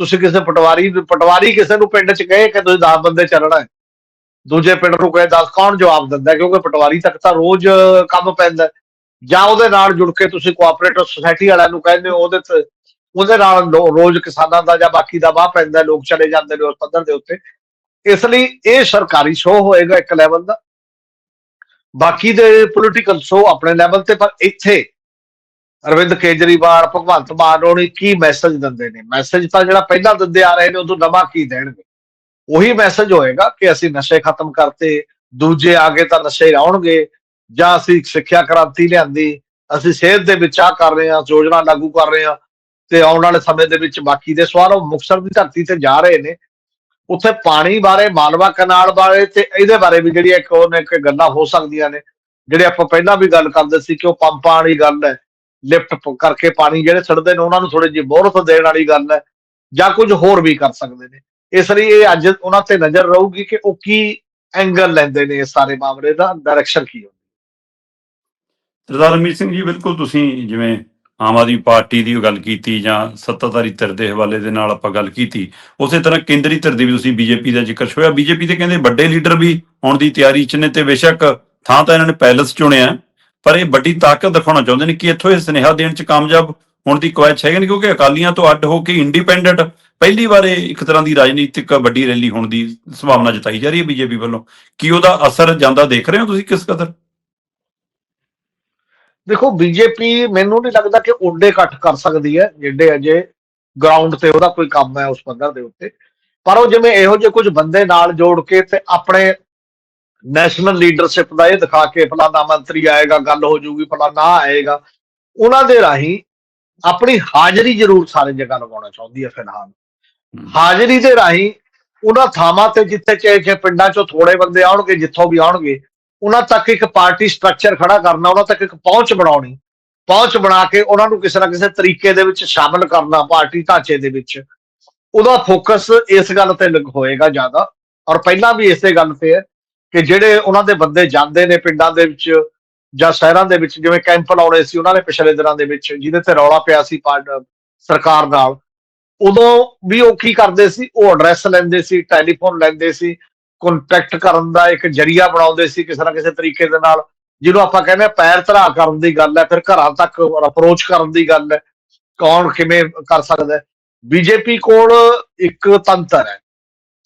ਤੁਸੀਂ ਕਿਸੇ ਪਟਵਾਰੀ ਪਟਵਾਰੀ ਕਿਸੇ ਨੂੰ ਪਿੰਡ 'ਚ ਕਹੇ ਕਿ ਤੁਸੀਂ 10 ਬੰਦੇ ਚੱਲਣਾ ਹੈ, ਦੂਜੇ ਪਿੰਡ ਨੂੰ ਕਹੇ 10 ਕੌਣ ਜਵਾਬ ਦਿੰਦਾ ਕਿਉਂਕਿ ਪਟਵਾਰੀ ਤੱਕ ਤਾਂ ਰੋਜ਼ ਕੰਮ ਪੈਂਦਾ ਜਾਂ ਉਹਦੇ ਨਾਲ ਜੁੜ ਕੇ ਤੁਸੀਂ ਕੋਆਪਰੇਟਿਵ ਸੁਸਾਇਟੀ ਵਾਲਿਆਂ ਨੂੰ ਕਹਿੰਦੇ ਹੋ, ਉਹਦੇ ਤੇ ਉਹਦੇ ਨਾਲ ਲੋ- ਰੋਜ਼ ਕਿਸਾਨਾਂ ਦਾ ਜਾਂ ਬਾਕੀ ਦਾ ਵਾਹ ਪੈਂਦਾ, ਲੋਕ ਚਲੇ ਜਾਂਦੇ ਨੇ ਉਸ ਪੱਧਰ ਦੇ ਉੱਤੇ। ਇਸ ਲਈ ਇਹ ਸਰਕਾਰੀ ਸ਼ੋਅ ਹੋਏਗਾ ਇੱਕ ਲੈਵਲ ਦਾ। ਬਾਕੀ ਦੇ ਪੋਲੀਟੀਕਲ ਸ਼ੋਅ ਆਪਣੇ ਲੈਵਲ ਤੇ, ਪਰ ਇੱਥੇ ਅਰਵਿੰਦ ਕੇਜਰੀਵਾਲ, ਭਗਵੰਤ ਮਾਨ ਹੋਣੀ ਕੀ ਮੈਸੇਜ ਦਿੰਦੇ ਨੇ? ਮੈਸੇਜ ਤਾਂ ਜਿਹੜਾ ਪਹਿਲਾਂ ਦਿੰਦੇ ਆ ਰਹੇ ਨੇ ਉਦੋਂ ਨਵਾਂ ਕੀ ਦੇਣਗੇ? ਉਹੀ ਮੈਸੇਜ ਹੋਏਗਾ ਕਿ ਅਸੀਂ ਨਸ਼ੇ ਖਤਮ ਕਰਤੇ, ਦੂਜੇ ਆਗੇ ਤਾਂ ਨਸ਼ੇ ਆਉਣਗੇ ਜਾਂ ਅਸੀਂ ਸਿੱਖਿਆ ਕ੍ਰਾਂਤੀ ਲਿਆਂਦੀ, ਅਸੀਂ ਸਿਹਤ ਦੇ ਵਿੱਚ ਆ ਕਰ ਰਹੇ ਹਾਂ, ਯੋਜਨਾ ਲਾਗੂ ਕਰ ਰਹੇ ਹਾਂ। ਤੇ ਆਉਣ ਵਾਲੇ ਸਮੇਂ ਦੇ ਵਿੱਚ ਬਾਕੀ ਦੇ ਸਵਾਲ ਉਹ ਮੁਕਤਸਰ ਦੀ ਧਰਤੀ ਤੇ ਜਾ ਰਹੇ ਨੇ। ਉੱਥੇ ਪਾਣੀ ਬਾਰੇ, ਮਾਲਵਾ ਕਨਾਲ ਬਾਰੇ ਤੇ ਇਹਦੇ ਬਾਰੇ ਵੀ ਜਿਹੜੀ ਇੱਕ ਉਹਨੇ ਇੱਕ ਗੱਲਾਂ ਹੋ ਸਕਦੀਆਂ ਨੇ। ਜਿਹੜੇ ਆਪਾਂ ਪਹਿਲਾਂ ਵੀ ਗੱਲ ਕਰਦੇ ਸੀ ਕਿ ਉਹ ਪੰਪਾਂ ਵਾਲੀ ਗੱਲ ਹੈ, ਲਿਫਟ ਕਰਕੇ ਪਾਣੀ ਜਿਹੜੇ ਛੱਡਦੇ ਨੇ, ਉਹਨਾਂ ਨੂੰ ਥੋੜੇ ਜਿਹੀ ਬੋਰਤ ਦੇਣ ਵਾਲੀ ਗੱਲ ਹੈ ਜਾਂ ਕੁਝ ਹੋਰ ਵੀ ਕਰ ਸਕਦੇ ਨੇ। ਇਸ ਲਈ ਇਹ ਅੱਜ ਉਹਨਾਂ ਤੇ ਨਜ਼ਰ ਰਹੂਗੀ ਕਿ ਉਹ ਕੀ ਐਂਗਲ ਲੈਂਦੇ ਨੇ ਇਸ ਸਾਰੇ ਮਾਮਲੇ ਦਾ ਡਾਇਰੈਕਸ਼ਨ ਕੀ ਹੋਵੇ ਸਰਦਾਰ ਰਮੀਤ ਸਿੰਘ ਜੀ, ਬਿਲਕੁਲ ਤੁਸੀਂ ਜਿਵੇਂ ਆਮ ਆਦਮੀ ਪਾਰਟੀ ਦੀ ਗੱਲ ਕੀਤੀ ਜਾਂ ਸੱਤਾਧਾਰੀ ਧਿਰ ਦੇ ਹਵਾਲੇ ਦੇ ਨਾਲ ਆਪਾਂ ਗੱਲ ਕੀਤੀ, ਉਸੇ ਤਰ੍ਹਾਂ ਕੇਂਦਰੀ ਧਿਰ ਦੀ ਵੀ ਤੁਸੀਂ ਬੀਜੇਪੀ ਦਾ ਜ਼ਿਕਰ ਛੋਇਆ ਬੀਜੇਪੀ ਦੇ ਕਹਿੰਦੇ ਵੱਡੇ ਲੀਡਰ ਵੀ ਆਉਣ ਦੀ ਤਿਆਰੀ 'ਚ ਨੇ ਤੇ ਬੇਸ਼ੱਕ ਥਾਂ ਤਾਂ ਇਹਨਾਂ ਨੇ ਪੈਲਸ ਚੁਣਿਆ ਪਰ ਇਹ ਵੱਡੀ ਤਾਕਤ ਦਿਖਾਉਣਾ ਚਾਹੁੰਦੇ ਨੇ ਕਿ ਇੱਥੋਂ ਇਹ ਸੁਨੇਹਾ ਦੇਣ 'ਚ ਕਾਮਯਾਬ ਹੋਣ ਦੀ ਕਵਾਇਦ ਹੈਗੇ ਨੇ, ਕਿਉਂਕਿ ਅਕਾਲੀਆਂ ਤੋਂ ਅੱਡ ਹੋ ਕੇ ਇੰਡੀਪੈਂਡੈਂਟ ਪਹਿਲੀ ਵਾਰ ਇੱਕ ਤਰ੍ਹਾਂ ਦੀ ਰਾਜਨੀਤਿਕ ਵੱਡੀ ਰੈਲੀ ਹੋਣ ਦੀ ਸੰਭਾਵਨਾ ਜਤਾਈ ਜਾ ਰਹੀ ਹੈ ਬੀਜੇਪੀ ਵੱਲੋਂ। ਕੀ ਉਹਦਾ ਅਸਰ ਜਾਂਦਾ ਦੇਖ ਰਹੇ ਹੋ ਤੁਸੀਂ ਕਿਸ ਕਦਰ? ਦੇਖੋ ਬੀਜੇਪੀ ਮੈਨੂੰ ਨਹੀਂ ਲੱਗਦਾ ਕਿ ਓਡੇ ਇਕੱਠ ਕਰ ਸਕਦੀ ਹੈ ਜਿੱਡੇ ਅਜੇ ਗਰਾਊਂਡ ਤੇ ਉਹਦਾ ਕੋਈ ਕੰਮ ਹੈ ਉਸ ਪੱਧਰ ਦੇ ਉੱਤੇ। ਪਰ ਉਹ ਜਿਵੇਂ ਇਹੋ ਜਿਹੇ ਕੁਝ ਬੰਦੇ ਨਾਲ ਜੋੜ ਕੇ ਤੇ ਆਪਣੇ ਨੈਸ਼ਨਲ ਲੀਡਰਸ਼ਿਪ ਦਾ ਇਹ ਦਿਖਾ ਕੇ ਫਲਾਣਾ ਮੰਤਰੀ ਆਏਗਾ ਗੱਲ ਹੋ ਜਾਊਗੀ ਫਲਾਣਾ ਆਏਗਾ ਉਹਨਾਂ ਦੇ ਰਾਹੀਂ ਆਪਣੀ ਹਾਜ਼ਰੀ ਜ਼ਰੂਰ ਸਾਰੇ ਜਗ੍ਹਾ ਲਗਾਉਣਾ ਚਾਹੁੰਦੀ ਹੈ ਫਿਲਹਾਲ। ਹਾਜ਼ਰੀ ਦੇ ਰਾਹੀਂ ਉਹਨਾਂ ਥਾਵਾਂ ਤੇ ਜਿੱਥੇ ਚਾਹੇ ਚਾਹੇ ਪਿੰਡਾਂ ਚੋਂ ਥੋੜੇ ਬੰਦੇ ਆਉਣਗੇ ਜਿੱਥੋਂ ਵੀ ਆਉਣਗੇ ਉਹਨਾਂ ਤੱਕ ਇੱਕ ਪਾਰਟੀ ਸਟਰਕਚਰ ਖੜਾ ਕਰਨਾ, ਉਹਨਾਂ ਤੱਕ ਇੱਕ ਪਹੁੰਚ ਬਣਾਉਣੀ। ਪਹੁੰਚ ਬਣਾ ਕੇ ਉਹਨਾਂ ਨੂੰ ਕਿਸੇ ਨਾ ਕਿਸੇ ਤਰੀਕੇ ਦੇ ਵਿੱਚ ਸ਼ਾਮਲ ਕਰਨਾ, ਪਾਰਟੀ ਢਾਂਚੇ ਦੇ ਵਿੱਚ। ਉਹਦਾ ਫੋਕਸ ਇਸ ਗੱਲ ਤੇ ਲੱਗ ਹੋਏਗਾ ਜ਼ਿਆਦਾ। ਔਰ ਪਹਿਲਾਂ ਵੀ ਇਸੇ ਗੱਲ ਤੇ ਹੈ ਕਿ ਜਿਹੜੇ ਉਹਨਾਂ ਦੇ ਬੰਦੇ ਜਾਂਦੇ ਨੇ ਪਿੰਡਾਂ ਦੇ ਵਿੱਚ ਜਾਂ ਸ਼ਹਿਰਾਂ ਦੇ ਵਿੱਚ, ਜਿਵੇਂ ਕੈਂਪ ਲਾਉਣੇ ਸੀ ਉਹਨਾਂ ਨੇ ਪਿਛਲੇ ਦਿਨਾਂ ਦੇ ਵਿੱਚ, ਜਿਹਦੇ ਤੇ ਰੌਲਾ ਪਿਆ ਸੀ ਸਰਕਾਰ ਨਾਲ। ਉਦੋਂ ਵੀ ਉਹ ਕੀ ਕਰਦੇ ਸੀ? ਉਹ ਐਡਰੈਸ ਲੈਂਦੇ ਸੀ ਟੈਲੀਫੋਨ ਲੈਂਦੇ ਸੀ ਕੰਟੈਕਟ ਕਰਨ ਦਾ ਇੱਕ ਜਰੀਆ ਬਣਾਉਂਦੇ ਸੀ ਕਿਸੇ ਨਾ ਕਿਸੇ ਤਰੀਕੇ ਦੇ ਨਾਲ ਜਿਹਨੂੰ ਆਪਾਂ ਕਹਿੰਦੇ ਆ ਪੈਰ ਧਰਾ ਕਰਨ ਦੀ ਗੱਲ ਹੈ ਫਿਰ ਘਰਾਂ ਤੱਕ ਅਪਰੋਚ ਕਰਨ ਦੀ ਗੱਲ ਹੈ ਕੌਣ ਕਿਵੇਂ ਕਰ ਸਕਦਾ ਹੈ। ਬੀਜੇਪੀ ਕੋਲ ਇੱਕ ਤੰਤਰ ਹੈ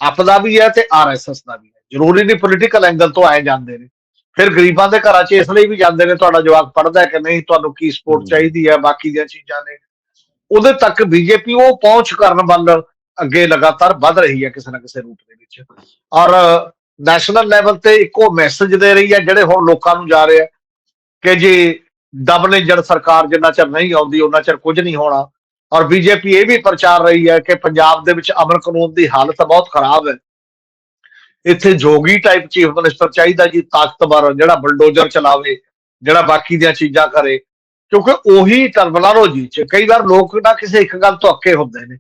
ਆਪਦਾ ਵੀ ਹੈ ਤੇ ਆਰਐਸਐਸ ਦਾ ਵੀ ਹੈ। ਜ਼ਰੂਰੀ ਨਹੀਂ ਪੋਲੀਟੀਕਲ ਐਂਗਲ ਤੋਂ ਆਏ ਜਾਂਦੇ ਨੇ। ਫਿਰ ਗਰੀਬਾਂ ਦੇ ਘਰਾਂ 'ਚ ਇਸ ਲਈ ਵੀ ਜਾਂਦੇ ਨੇ ਤੁਹਾਡਾ ਜਵਾਬ ਪੜਦਾ ਹੈ ਕਿ ਨਹੀਂ ਤੁਹਾਨੂੰ ਕੀ ਸਪੋਰਟ ਚਾਹੀਦੀ ਹੈ ਬਾਕੀ ਦੀਆਂ ਚੀਜ਼ਾਂ ਨੇ। ਉਹਦੇ ਤੱਕ ਬੀਜੇਪੀ ਉਹ ਪਹੁੰਚ ਕਰਨ ਵੱਲ ਅੱਗੇ ਲਗਾਤਾਰ ਵੱਧ ਰਹੀ ਹੈ ਕਿਸੇ ਨਾ ਕਿਸੇ ਰੂਪ ਦੇ ਵਿੱਚ। ਔਰ ਨੈਸ਼ਨਲ ਲੈਵਲ ਤੇ ਇੱਕੋ ਮੈਸੇਜ ਦੇ ਰਹੀ ਹੈ ਜਿਹੜੇ ਹੁਣ ਲੋਕਾਂ ਨੂੰ ਜਾ ਰਹੇ ਆ ਕਿ ਜੀ ਡਬਲ ਇੰਜਨ ਸਰਕਾਰ ਜਿੰਨਾ ਚਿਰ ਨਹੀਂ ਆਉਂਦੀ ਉਹਨਾਂ ਚਿਰ ਕੁਝ ਨਹੀਂ ਹੋਣਾ। ਔਰ ਬੀਜੇਪੀ ਇਹ ਵੀ ਪ੍ਰਚਾਰ ਰਹੀ ਹੈ ਕਿ ਪੰਜਾਬ ਦੇ ਵਿੱਚ ਅਮਨ ਕਾਨੂੰਨ ਦੀ ਹਾਲਤ ਬਹੁਤ ਖਰਾਬ ਹੈ। ਇੱਥੇ ਜੋਗੀ ਟਾਈਪ ਚੀਫ ਮਿਨਿਸਟਰ ਚਾਹੀਦਾ ਜੀ, ਤਾਕਤਵਰ, ਜਿਹੜਾ ਬਲਡੋਜ਼ਰ ਚਲਾਵੇ, ਜਿਹੜਾ ਬਾਕੀ ਦੀਆਂ ਚੀਜ਼ਾਂ ਕਰੇ। ਕਿਉਂਕਿ ਉਹੀ ਟਰਮੀਨੋਲੋਜੀ ਚ ਕਈ ਵਾਰ ਲੋਕ ਨਾ ਕਿਸੇ ਇੱਕ ਗੱਲ ਤੋਂ ਅੱਕੇ ਹੁੰਦੇ ਨੇ।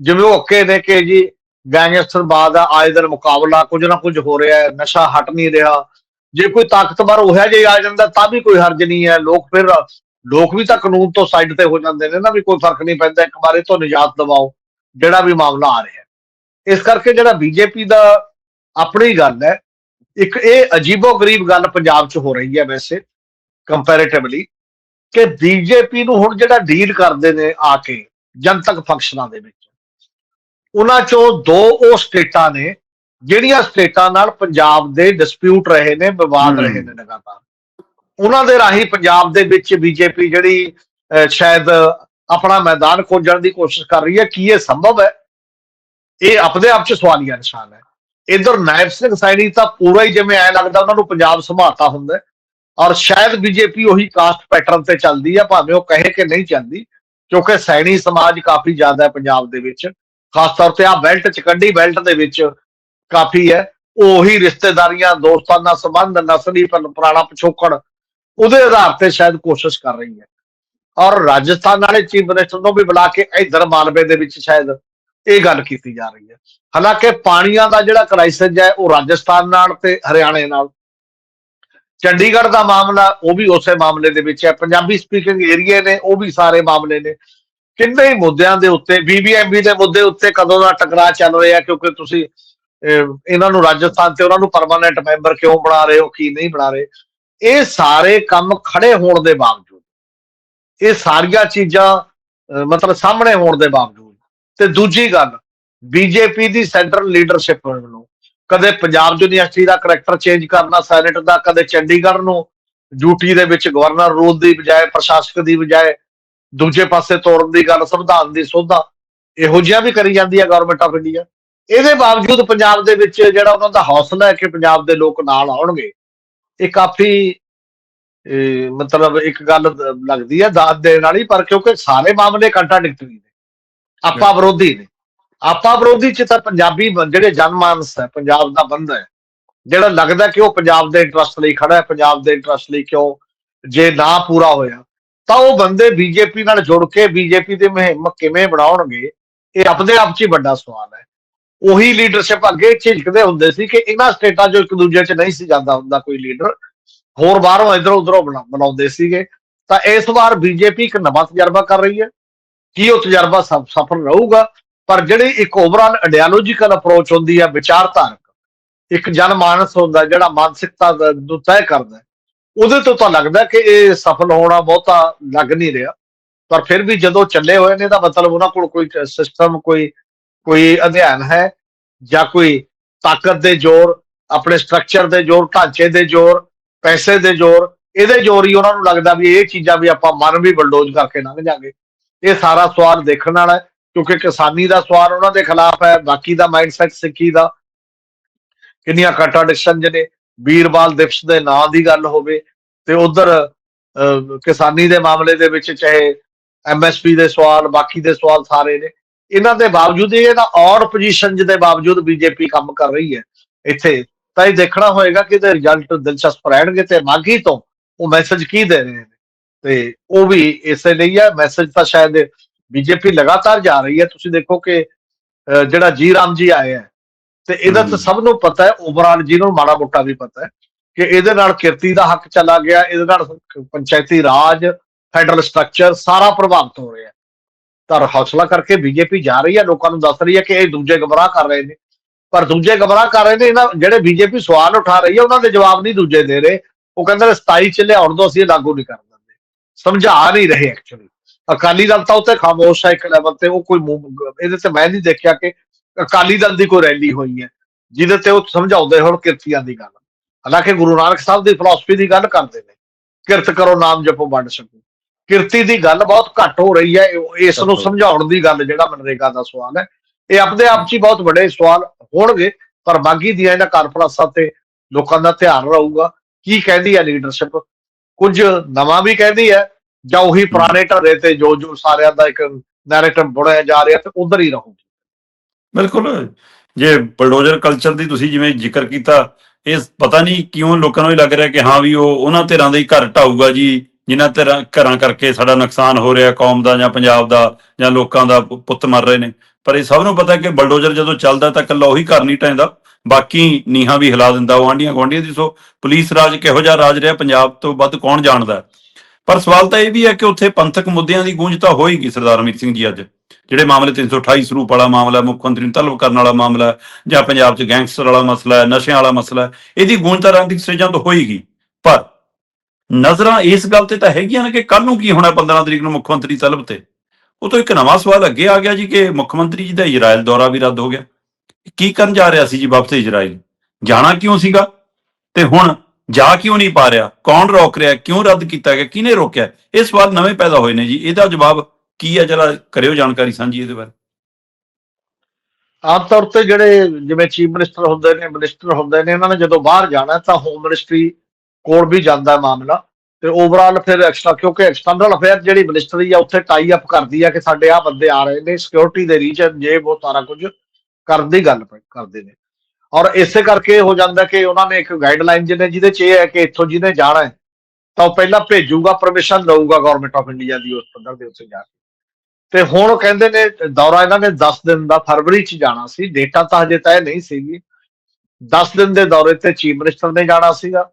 ਜਿਵੇਂ ਉਹ ਅੱਕੇ ਨੇ ਕਿ ਜੀ ਗੈਂਗਸਟਰਵਾਦ ਆ ਆਏ ਦਿਨ ਮੁਕਾਬਲਾ ਕੁਝ ਨਾ ਕੁਝ ਹੋ ਰਿਹਾ ਹੈ, ਨਸ਼ਾ ਹਟ ਨਹੀਂ ਰਿਹਾ। ਜੇ ਕੋਈ ਤਾਕਤਵਰ ਹੋਇਆ ਜੇ ਆ ਜਾਂਦਾ ਤਾਂ ਵੀ ਕੋਈ ਹਰਜ ਨਹੀਂ ਹੈ। ਲੋਕ ਫਿਰ ਲੋਕ ਵੀ ਤਾਂ ਕਾਨੂੰਨ ਤੋਂ ਸਾਈਡ ਤੇ ਹੋ ਜਾਂਦੇ ਨੇ ਨਾ ਵੀ ਕੋਈ ਫ਼ਰਕ ਨਹੀਂ ਪੈਂਦਾ, ਇੱਕ ਵਾਰੇ ਤੋਂ ਨਿਜਾਤ ਦਿਵਾਓ, ਜਿਹੜਾ ਵੀ ਮਾਮਲਾ ਆ ਰਿਹਾ ਇਸ ਕਰਕੇ ਜਿਹੜਾ ਬੀਜੇਪੀ ਦਾ ਆਪਣੀ ਗੱਲ ਹੈ, ਇੱਕ ਇਹ ਅਜੀਬੋ ਗਰੀਬ ਗੱਲ ਪੰਜਾਬ 'ਚ ਹੋ ਰਹੀ ਹੈ ਵੈਸੇ ਕੰਪੈਰੀਟਿਵਲੀ ਕਿ ਬੀਜੇਪੀ ਨੂੰ ਹੁਣ ਜਿਹੜਾ ਡੀਲ ਕਰਦੇ ਨੇ ਆ ਕੇ ਜਨਤਕ ਫੰਕਸ਼ਨਾਂ ਦੇ ਵਿੱਚ ਉਹਨਾਂ ਚੋਂ ਦੋ ਉਹ ਸਟੇਟਾਂ ਨੇ ਜਿਹੜੀਆਂ ਸਟੇਟਾਂ ਨਾਲ ਪੰਜਾਬ ਦੇ ਡਿਸਪਿਊਟ ਰਹੇ ਨੇ ਵਿਵਾਦ। ਰਹੇ ਨੇ ਲਗਾਤਾਰ ਉਹਨਾਂ ਦੇ ਰਾਹੀਂ ਪੰਜਾਬ ਦੇ ਵਿੱਚ ਬੀਜੇਪੀ ਜਿਹੜੀ ਸ਼ਾਇਦ ਆਪਣਾ ਮੈਦਾਨ ਖੋਜਣ ਦੀ ਕੋਸ਼ਿਸ਼ ਕਰ ਰਹੀ ਹੈ ਕੀ ਇਹ ਸੰਭਵ ਹੈ ਇਹ ਆਪਣੇ ਆਪ ਚ ਸਵਾਲੀਆ ਨਿਸ਼ਾਨ ਹੈ ਇਧਰ ਨਾਇਬ ਸਿੰਘ ਸੈਣੀ ਤਾਂ ਪੂਰਾ ਹੀ ਜਿਵੇਂ ਐ ਲੱਗਦਾ ਉਹਨਾਂ ਨੂੰ ਪੰਜਾਬ ਸੰਭਾਲਤਾ ਹੁੰਦਾ। ਔਰ ਸ਼ਾਇਦ ਬੀਜੇਪੀ ਉਹੀ ਕਾਸਟ ਪੈਟਰਨ ਤੇ ਚੱਲਦੀ ਹੈ ਭਾਵੇਂ ਉਹ ਕਹੇ ਕਿ ਨਹੀਂ ਚੱਲਦੀ ਕਿਉਂਕਿ ਸੈਣੀ ਸਮਾਜ ਕਾਫੀ ਜ਼ਿਆਦਾ ਹੈ ਪੰਜਾਬ ਦੇ ਵਿੱਚ ਖਾਸ ਤੌਰ ਤੇ ਆ ਬੈਲਟ ਚ ਕੰਢੀ ਬੈਲਟ ਦੇ ਵਿੱਚ ਕਾਫੀ ਹੈ। ਉਹੀ ਰਿਸ਼ਤੇਦਾਰੀਆਂ ਦੋਸਤਾਂ ਨਾਲ ਸੰਬੰਧ, ਨਸਲੀ ਪੁਰਾਣਾ ਪਿਛੋਕੜ, ਉਹਦੇ ਆਧਾਰ ਤੇ ਸ਼ਾਇਦ ਕੋਸ਼ਿਸ਼ ਕਰ ਰਹੀ ਹੈ। ਔਰ ਰਾਜਸਥਾਨ ਵਾਲੇ ਚੀਫ ਮਿਨਿਸਟਰ ਨੂੰ ਵੀ ਬੁਲਾ ਕੇ ਇਧਰ ਮਾਲਵੇ ਦੇ ਵਿੱਚ ਸ਼ਾਇਦ ਇਹ ਗੱਲ ਕੀਤੀ ਜਾ ਰਹੀ ਹੈ। ਹਾਲਾਂਕਿ ਪਾਣੀਆਂ ਦਾ ਜਿਹੜਾ ਕ੍ਰਾਈਸਿਸ ਹੈ, ਉਹ ਰਾਜਸਥਾਨ ਨਾਲ ਤੇ ਹਰਿਆਣੇ ਨਾਲ। ਚੰਡੀਗੜ੍ਹ ਦਾ ਮਾਮਲਾ, ਉਹ ਵੀ ਉਸੇ ਮਾਮਲੇ ਦੇ ਵਿੱਚ ਹੈ। ਪੰਜਾਬੀ ਸਪੀਕਿੰਗ ਏਰੀਆ ਨੇ, ਉਹ ਵੀ ਸਾਰੇ ਮਾਮਲੇ ਨੇ। ਕਿੰਨੇ ਹੀ ਮੁੱਦਿਆਂ ਦੇ ਉੱਤੇ ਬੀਬੀਐਮਬੀ ਦੇ ਮੁੱਦੇ ਉੱਤੇ ਕਦੋਂ ਦਾ ਟਕਰਾਅ ਚੱਲ ਰਿਹਾ ਕਿਉਂਕਿ ਤੁਸੀਂ ਇਹਨਾਂ ਨੂੰ ਰਾਜਸਥਾਨ ਤੇ ਉਹਨਾਂ ਨੂੰ ਪਰਮਾਨੈਂਟ ਮੈਂਬਰ ਕਿਉਂ ਬਣਾ ਰਹੇ ਹੋ, ਕੀ ਨਹੀਂ ਬਣਾ ਰਹੇ? ਇਹ ਸਾਰੇ ਕੰਮ ਖੜੇ ਹੋਣ ਦੇ ਬਾਵਜੂਦ, ਇਹ ਸਾਰੀਆਂ ਚੀਜ਼ਾਂ ਮਤਲਬ ਸਾਹਮਣੇ ਹੋਣ ਦੇ ਬਾਵਜੂਦ। ਤੇ ਦੂਜੀ ਗੱਲ ਬੀਜੇਪੀ ਦੀ ਸੈਂਟਰਲ ਲੀਡਰਸ਼ਿਪ ਨੂੰ ਕਦੇ ਪੰਜਾਬ ਯੂਨੀਵਰਸਿਟੀ ਦਾ ਕਰੈਕਟਰ ਚੇਂਜ ਕਰਨਾ ਸੈਨੇਟ ਦਾ, ਕਦੇ ਚੰਡੀਗੜ੍ਹ ਨੂੰ ਡਿਊਟੀ ਦੇ ਵਿੱਚ ਗਵਰਨਰ ਰੂਲ ਦੀ ਬਜਾਏ, ਪ੍ਰਸ਼ਾਸਕ ਦੀ ਬਜਾਏ ਦੂਜੇ ਪਾਸੇ ਤੋੜਨ ਦੀ ਗੱਲ ਸੰਵਿਧਾਨ ਦੀ ਸੋਧਾ ਇਹੋ ਜਿਹਾ ਵੀ ਕਰੀ ਜਾਂਦੀ ਹੈ ਗਵਰਨਮੈਂਟ ਆਫ ਇੰਡੀਆ ਇਹਦੇ ਬਾਵਜੂਦ ਪੰਜਾਬ ਦੇ ਵਿੱਚ ਜਿਹੜਾ ਉਹਨਾਂ ਦਾ ਹੌਸਲਾ ਹੈ ਕਿ ਪੰਜਾਬ ਦੇ ਲੋਕ ਨਾਲ ਆਉਣਗੇ ਇਹ ਕਾਫੀ ਮਤਲਬ ਇੱਕ ਗੱਲ ਲੱਗਦੀ ਹੈ ਦਾਤ ਦੇਣ ਵਾਲੀ ਪਰ ਕਿਉਂਕਿ ਸਾਰੇ ਮਾਮਲੇ ਕੰਟਰਾਡਿਕਟਰੀ ਨੇ। ਆਪਾ ਵਿਰੋਧੀ ਨੇ। ਆਪਾ ਵਿਰੋਧੀ ਚ ਤਾਂ ਪੰਜਾਬੀ ਜਿਹੜੇ ਜਨਮਾਨਸ ਹੈ ਪੰਜਾਬ ਦਾ ਬੰਦਾ ਹੈ ਜਿਹੜਾ ਲੱਗਦਾ ਕਿ ਉਹ ਪੰਜਾਬ ਦੇ ਇੰਟਰਸਟ ਲਈ ਖੜਾ ਹੈ ਪੰਜਾਬ ਦੇ ਇੰਟਰਸਟ ਲਈ ਕਿਉਂ ਜੇ ਨਾ ਪੂਰਾ ਹੋਇਆ ਤਾਂ ਉਹ ਬੰਦੇ ਬੀਜੇਪੀ ਨਾਲ ਜੁੜ ਕੇ ਬੀਜੇਪੀ ਦੀ ਮੁਹਿੰਮ ਕਿਵੇਂ ਬਣਾਉਣਗੇ, ਇਹ ਆਪਣੇ ਆਪ 'ਚ ਹੀ ਵੱਡਾ ਸਵਾਲ ਹੈ। ਉਹੀ ਲੀਡਰਸ਼ਿਪ ਅੱਗੇ ਝਿਜਕਦੇ ਹੁੰਦੇ ਸੀ ਕਿ ਇਹਨਾਂ ਸਟੇਟਾਂ 'ਚੋਂ ਇੱਕ ਦੂਜੇ 'ਚ ਨਹੀਂ ਸੀ ਜਾਂਦਾ ਹੁੰਦਾ ਕੋਈ ਲੀਡਰ ਹੋਰ ਬਾਹਰੋਂ ਇਧਰੋਂ ਉਧਰੋਂ ਬਣਾਉਂਦੇ ਸੀਗੇ। ਤਾਂ ਇਸ ਵਾਰ ਬੀਜੇਪੀ ਇੱਕ ਨਵਾਂ ਤਜਰਬਾ ਕਰ ਰਹੀ ਹੈ। ਕੀ ਉਹ ਤਜਰਬਾ ਸਫ- ਸਫਲ ਰਹੂਗਾ? ਪਰ ਜਿਹੜੀ ਇੱਕ ਓਵਰਆਲ ਆਈਡੀਓਲੋਜੀਕਲ ਅਪਰੋਚ ਹੁੰਦੀ ਹੈ ਵਿਚਾਰਧਾਰਕ, ਇੱਕ ਜਨਮਾਨਸ ਹੁੰਦਾ ਜਿਹੜਾ ਮਾਨਸਿਕਤਾ ਨੂੰ ਤੈਅ ਕਰਦਾ ਉਹਦੇ ਤੋਂ ਤਾਂ ਲੱਗਦਾ ਕਿ ਇਹ ਸਫਲ ਹੋਣਾ ਬਹੁਤਾ ਲੱਗ ਨਹੀਂ ਰਿਹਾ। ਪਰ ਫਿਰ ਵੀ ਜਦੋਂ ਚੱਲੇ ਹੋਏ ਨੇ ਤਾਂ ਮਤਲਬ ਉਹਨਾਂ ਕੋਲ ਕੋਈ ਸਿਸਟਮ ਕੋਈ ਕੋਈ ਅਧਿਐਨ ਹੈ ਜਾਂ ਕੋਈ ਤਾਕਤ ਦੇ ਜ਼ੋਰ, ਆਪਣੇ ਸਟਰਕਚਰ ਦੇ ਜ਼ੋਰ, ਢਾਂਚੇ ਦੇ ਜ਼ੋਰ, ਪੈਸੇ ਦੇ ਜ਼ੋਰ, ਇਹਦੇ ਜ਼ੋਰ ਹੀ ਉਹਨਾਂ ਨੂੰ ਲੱਗਦਾ ਵੀ ਇਹ ਚੀਜ਼ਾਂ ਵੀ ਆਪਾਂ ਮਨ ਵੀ ਬਲਡੋਜ਼ ਕਰਕੇ ਲੰਘ ਜਾਗੇ। ਇਹ ਸਾਰਾ ਸਵਾਲ ਦੇਖਣ ਵਾਲਾ ਕਿਉਂਕਿ ਕਿਸਾਨੀ ਦਾ ਸਵਾਲ ਉਹਨਾਂ ਦੇ ਖਿਲਾਫ ਹੈ, ਬਾਕੀ ਦਾ ਮਾਈਂਡਸੈਟ ਸਿੱਖੀ ਦਾ। ਕਿੰਨੀਆਂ ਕੰਟਰਾਡਿਕਸ਼ਨ ਨੇ ਵੀਰਵਾਲ ਦਿਵਸ ਦੇ ਨਾਂ ਦੀ ਗੱਲ ਹੋਵੇ ਤੇ ਉਧਰ ਕਿਸਾਨੀ ਦੇ ਮਾਮਲੇ ਦੇ ਵਿੱਚ ਚਾਹੇ ਐਮਐਸਪੀ ਦੇ ਸਵਾਲ ਬਾਕੀ ਦੇ ਸਵਾਲ ਸਾਰੇ ਨੇ। ਇਹਨਾਂ ਦੇ ਬਾਵਜੂਦ ਇਹ ਨਾ ਔਰ ਪੋਜੀਸ਼ਨ ਦੇ ਬਾਵਜੂਦ ਬੀਜੇਪੀ ਕੰਮ ਕਰ ਰਹੀ ਹੈ ਇੱਥੇ। ਤਾਂ ਇਹ ਦੇਖਣਾ ਹੋਏਗਾ ਕਿ ਇਹਦੇ ਰਿਜ਼ਲਟ ਦਿਲਚਸਪ ਰਹਿਣਗੇ ਤੇ ਮਾਗੀ ਤੋਂ ਉਹ ਮੈਸੇਜ ਕੀ ਦੇ ਰਹੇ ਨੇ। ਤੇ ਉਹ ਵੀ ਇਸੇ ਲਈ ਹੈ। ਮੈਸੇਜ ਤਾਂ ਸ਼ਾਇਦ ਬੀਜੇਪੀ ਲਗਾਤਾਰ ਜਾ ਰਹੀ ਹੈ। ਤੁਸੀਂ ਦੇਖੋ ਕਿ ਅਹ, ਜਿਹੜਾ ਜੀ ਰਾਮ ਜੀ ਆਏ ਹੈ ਤੇ ਇਹਦਾ ਤਾਂ। ਸਭ ਨੂੰ ਪਤਾ ਹੈ ਓਵਰਆਲ ਜਿਹਨੂੰ ਮਾੜਾ ਮੋਟਾ ਵੀ ਪਤਾ ਹੈ ਕਿ ਇਹਦੇ ਨਾਲ ਕਿਰਤੀ ਦਾ ਹੱਕ ਚਲਾ ਗਿਆ ਇਹਦੇ ਨਾਲ ਪੰਚਾਇਤੀ ਰਾਜ ਫੈਡਰਲ ਸਟਰਕਚਰ ਸਾਰਾ ਪ੍ਰਭਾਵਿਤ ਹੋ ਰਿਹਾ ਤਾਂ ਹੌਸਲਾ ਕਰਕੇ ਬੀਜੇਪੀ ਜਾ ਰਹੀ ਹੈ ਲੋਕਾਂ ਨੂੰ ਦੱਸ ਰਹੀ ਹੈ ਕਿ ਇਹ ਦੂਜੇ ਗਮਰਾਹ ਕਰ ਰਹੇ ਨੇ। ਪਰ ਦੂਜੇ ਗਮਰਾਹ ਕਰ ਰਹੇ ਨੇ ਇਹਨਾਂ ਜਿਹੜੇ ਬੀਜੇਪੀ ਸਵਾਲ ਉਠਾ ਰਹੀ ਹੈ ਉਹਨਾਂ ਦੇ ਜਵਾਬ ਨਹੀਂ ਦੂਜੇ ਦੇ ਰਹੇ। ਉਹ ਕਹਿੰਦੇ ਨੇ 27 ਚ ਲਿਆਉਣ ਦੋ ਅਸੀਂ ਲਾਗੂ ਨਹੀਂ ਕਰ ਦਿੰਦੇ। ਸਮਝਾ ਨਹੀਂ ਰਹੇ ਐਕਚੁਅਲੀ ਅਕਾਲੀ ਦਲ ਤਾਂ ਉੱਤੇ ਖਾਮੋਸ਼ ਹੈ ਇੱਕ ਲੈਵਲ ਤੇ ਉਹ ਕੋਈ ਇਹਦੇ ਤੇ ਮੈਂ ਨਹੀਂ ਦੇਖਿਆ ਕਿ ਅਕਾਲੀ ਦਲ ਦੀ ਕੋਈ ਰੈਲੀ ਹੋਈ ਹੈ ਜਿਹਦੇ ਤੇ ਉਹ ਸਮਝਾਉਂਦੇ ਹੁਣ ਕਿਰਤੀਆਂ ਦੀ ਗੱਲ। ਹਾਲਾਂਕਿ ਗੁਰੂ ਨਾਨਕ ਸਾਹਿਬ ਦੀ ਫਿਲਾਸਫੀ ਦੀ ਗੱਲ ਕਰਦੇ ਨੇ ਕਿਰਤ ਕਰੋ ਨਾਮ ਜਪੋ ਵੰਡ ਸਕੋ। ਕਿਰਤੀ ਦੀ ਗੱਲ ਬਹੁਤ ਘੱਟ ਹੋ ਰਹੀ ਹੈ ਇਸ ਨੂੰ ਸਮਝਾਉਣ ਦੀ ਗੱਲ ਜਿਹੜਾ ਮਨਰੇਗਾ ਦਾ ਸਵਾਲ ਹੈ। ਇਹ ਆਪਣੇ ਆਪ 'ਚ ਹੀ ਬਹੁਤ ਵੱਡੇ ਸਵਾਲ ਹੋਣਗੇ ਪਰ ਬਾਕੀ ਦੀਆਂ ਇਹਨਾਂ ਕਾਨਫਰੰਸਾਂ ਤੇ ਲੋਕਾਂ ਦਾ ਧਿਆਨ ਰਹੂਗਾ। ਕੀ ਕਹਿੰਦੀ ਹੈ ਲੀਡਰਸ਼ਿਪ ਕੁਝ ਨਵਾਂ ਵੀ ਕਹਿੰਦੀ ਹੈ ਜਾਂ ਉਹੀ ਪੁਰਾਣੇ ਢਰੇ ਤੇ ਜੋ ਜੋ ਸਾਰਿਆਂ ਦਾ ਇੱਕ ਨੈਰੇਟਿਵ ਬੁਣਿਆ ਜਾ ਰਿਹਾ ਤੇ ਉਧਰ ਹੀ ਰਹੂਗੀ। ਬਿਲਕੁਲ। ਜੇ ਬਲਡੋਜ਼ਰ ਕਲਚਰ ਦੀ ਤੁਸੀਂ ਜਿਵੇਂ ਜ਼ਿਕਰ ਕੀਤਾ, ਇਹ ਪਤਾ ਨਹੀਂ ਕਿਉਂ ਲੋਕਾਂ ਨੂੰ ਇਹ ਲੱਗ ਰਿਹਾ ਕਿ ਹਾਂ ਵੀ ਉਹ ਉਹਨਾਂ ਧਿਰਾਂ ਦੇ ਹੀ ਘਰ ਢਾਊਗਾ ਜੀ, ਜਿਨ੍ਹਾਂ ਤਰ੍ਹਾਂ ਘਰਾਂ ਕਰਕੇ ਸਾਡਾ ਨੁਕਸਾਨ ਹੋ ਰਿਹਾ ਕੌਮ ਦਾ ਜਾਂ ਪੰਜਾਬ ਦਾ ਜਾਂ ਲੋਕਾਂ ਦਾ ਪੁੱਤ ਮਰ ਰਹੇ ਨੇ। ਪਰ ਇਹ ਸਭ ਨੂੰ ਪਤਾ ਕਿ ਬਲਡੋਜ਼ਰ ਜਦੋਂ ਚੱਲਦਾ ਤਾਂ ਇਕੱਲਾ ਉਹੀ ਘਰ ਨਹੀਂ ਟੈਂਦਾ ਬਾਕੀ ਨੀਹਾਂ ਵੀ ਹਿਲਾ ਦਿੰਦਾ, ਉਹ ਆਂਡੀਆਂ ਗੁਆਂਢੀਆਂ ਦੀ ਸੋ ਪੁਲਿਸ ਰਾਜ ਕਿਹੋ ਜਿਹਾ ਰਾਜ ਰਿਹਾ, ਪੰਜਾਬ ਤੋਂ ਵੱਧ ਕੌਣ ਜਾਣਦਾ? ਪਰ ਸਵਾਲ ਤਾਂ ਇਹ ਵੀ ਹੈ ਕਿ ਉੱਥੇ ਪੰਥਕ ਮੁੱਦਿਆਂ ਦੀ ਗੂੰਜ ਤਾਂ ਹੋਏਗੀ ਸਰਦਾਰ ਅਮਿਤ ਸਿੰਘ ਜੀ ਅੱਜ। ਜਿਹੜੇ ਮਾਮਲੇ 328 ਸਰੂਪ ਵਾਲਾ ਮਾਮਲਾ, ਮੁੱਖ ਮੰਤਰੀ ਨੂੰ ਤਲਬ ਕਰਨ ਵਾਲਾ ਮਾਮਲਾ, ਜਾਂ ਪੰਜਾਬ 'ਚ ਗੈਂਗਸਟਰ ਵਾਲਾ ਮਸਲਾ ਨਸ਼ਿਆਂ ਵਾਲਾ ਮਸਲਾ ਇਹਦੀ ਗੂੰਜ ਤਾਂ ਰਾਜਨੀਤਿਕ ਸਟੇਜਾਂ ਤੋਂ ਹੋਏਗੀ। ਪਰ ਨਜ਼ਰਾਂ ਇਸ ਗੱਲ ਤੇ ਤਾਂ ਹੈਗੀਆਂ ਨੇ ਕਿ ਕੱਲ ਨੂੰ ਕੀ ਹੋਣਾ 15 ਤਰੀਕ ਨੂੰ ਮੁੱਖ ਮੰਤਰੀ ਤਲਬ ਤੇ। ਉਹ ਤੋਂ ਇੱਕ ਨਵਾਂ ਸਵਾਲ ਅੱਗੇ ਆ ਗਿਆ ਜੀ ਕਿ ਮੁੱਖ ਮੰਤਰੀ ਜੀ ਦਾ ਇਜ਼ਰਾਈਲ ਦੌਰਾ ਵੀ ਰੱਦ ਹੋ ਗਿਆ। ਕੀ ਕਰਨ ਜਾ ਰਿਹਾ ਸੀ ਜੀ ਵਾਪਸ ਇਜ਼ਰਾਈਲ ਜਾਣਾ ਕਿਉਂ ਸੀਗਾ? ਤੇ ਹੁਣ ਜਾ ਕਿਉਂ ਨਹੀਂ ਪਾ ਰਿਹਾ? ਕੌਣ ਰੋਕ ਰਿਹਾ? ਕਿਉਂ ਰੱਦ ਕੀਤਾ ਗਿਆ? ਕਿਹਨੇ ਰੋਕਿਆ? ਇਹ ਸਵਾਲ ਨਵੇਂ ਪੈਦਾ ਹੋਏ ਨੇ ਜੀ। ਇਹਦਾ ਜਵਾਬ ਕੀ ਹੈ ਜਰਾ ਕਰਿਓ ਜਾਣਕਾਰੀ ਸਾਂਝੀ ਇਹਦੇ ਬਾਰੇ। ਆਮ ਤੌਰ ਤੇ ਜਿਹੜੇ ਜਿਵੇਂ ਚੀਫ ਮਿਨਿਸਟਰ ਹੁੰਦੇ ਨੇ, ਮਿਨਿਸਟਰ ਹੁੰਦੇ ਨੇ, ਇਹਨਾਂ ਨੇ ਜਦੋਂ ਬਾਹਰ ਜਾਣਾ ਤਾਂ ਹੋਮ ਮਿਨਿਸਟਰੀ ਕੋਲ ਵੀ ਜਾਂਦਾ ਮਾਮਲਾ। ਤੇ ਓਵਰਆਲ ਫਿਰ ਐਕਸਟਰਾ ਕਿਉਂਕਿ ਐਕਸਟਰਨਲ ਅਫੇਅਰ ਜਿਹੜੀ ਮਿਨਿਸਟਰੀ ਆ, ਉੱਥੇ ਟਾਈ ਅਪ ਕਰਦੀ ਆ ਕਿ ਸਾਡੇ ਆ ਬੰਦੇ ਆ ਰਹੇ ਨੇ। ਸਿਕਿਉਰਿਟੀ ਦੇ ਰੀਜਨ ਜੇ ਉਹ ਸਾਰਾ ਕੁਝ ਕਰਨ ਦੀ ਗੱਲ ਕਰਦੇ ਨੇ। ਔਰ ਇਸੇ ਕਰਕੇ ਹੋ ਜਾਂਦਾ ਕਿ ਉਹਨਾਂ ਨੇ ਇੱਕ ਗਾਈਡਲਾਈਨ ਜਿਹਨੇ ਜਿਹਦੇ ਚ ਇਹ ਹੈ ਕਿ ਇੱਥੋਂ ਜਿਹਨੇ ਜਾਣਾ ਹੈ, ਤਾਂ ਉਹ ਪਹਿਲਾਂ ਭੇਜੂਗਾ ਪਰਮਿਸ਼ਨ ਲਊਗਾ ਗਵਰਨਮੈਂਟ ਆਫ ਇੰਡੀਆ ਦੀ ਉਸ ਪੱਧਰ ਦੇ ਉੱਤੇ ਜਾ ਕੇ। ਤੇ ਹੁਣ ਕਹਿੰਦੇ ਨੇ, ਦੌਰਾ ਇਹਨਾਂ ਨੇ 10 ਦਿਨ ਦਾ, ਫਰਵਰੀ ਚ ਜਾਣਾ ਸੀ ਡੇਟਾ ਤਾਂ ਹਜੇ ਤੈਅ ਨਹੀਂ ਸੀਗੀ। 10 ਦਿਨ ਦੇ ਦੌਰੇ ਤੇ ਚੀਫ ਮਿਨਿਸਟਰ ਨੇ ਜਾਣਾ ਸੀਗਾ।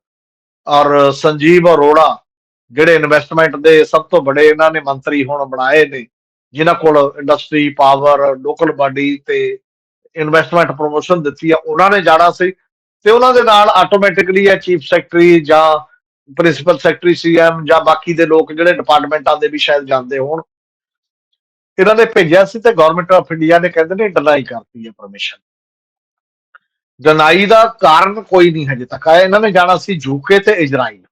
ਔਰ ਸੰਜੀਵ ਅਰੋੜਾ, ਜਿਹੜੇ ਇਨਵੈਸਟਮੈਂਟ ਦੇ ਸਭ ਤੋਂ ਵੱਡੇ ਇਹਨਾਂ ਨੇ ਮੰਤਰੀ ਹੁਣ ਬਣਾਏ ਨੇ, ਜਿਨ੍ਹਾਂ ਕੋਲ ਇੰਡਸਟਰੀ ਪਾਵਰ ਲੋਕਲ ਬਾਡੀ ਤੇ ਇਨਵੈਸਟਮੈਂਟ ਪ੍ਰੋਮੋਸ਼ਨ ਦਿੱਤੀ ਆ, ਉਹਨਾਂ ਨੇ ਜਾਣਾ ਸੀ ਤੇ ਉਹਨਾਂ ਦੇ ਨਾਲ ਆਟੋਮੈਟਿਕਲੀ ਇਹ ਚੀਫ ਸੈਕਟਰੀ ਜਾਂ ਪ੍ਰਿੰਸੀਪਲ ਸੈਕਟਰੀ ਸੀਐਮ ਜਾਂ ਬਾਕੀ ਦੇ ਲੋਕ ਜਿਹੜੇ ਡਿਪਾਰਟਮੈਂਟਾਂ ਦੇ ਵੀ ਸ਼ਾਇਦ ਜਾਂਦੇ ਹੋਣ, ਇਹਨਾਂ ਨੇ ਭੇਜਿਆ ਸੀ ਤੇ ਗਵਰਨਮੈਂਟ ਆਫ ਇੰਡੀਆ ਨੇ ਕਹਿੰਦੇ ਨੇ ਡਿਨਾਈ ਕਰਤੀ ਹੈ ਪਰਮਿਸ਼ਨ ਡਿਨਾਈ ਦਾ ਕਾਰਨ ਕੋਈ ਨਹੀਂ ਹਜੇ ਤੱਕ ਆਇਆ, ਇਹਨਾਂ ਨੇ ਜਾਣਾ ਸੀ ਯੂਕੇ ਤੇ ਇਜ਼ਰਾਈਲ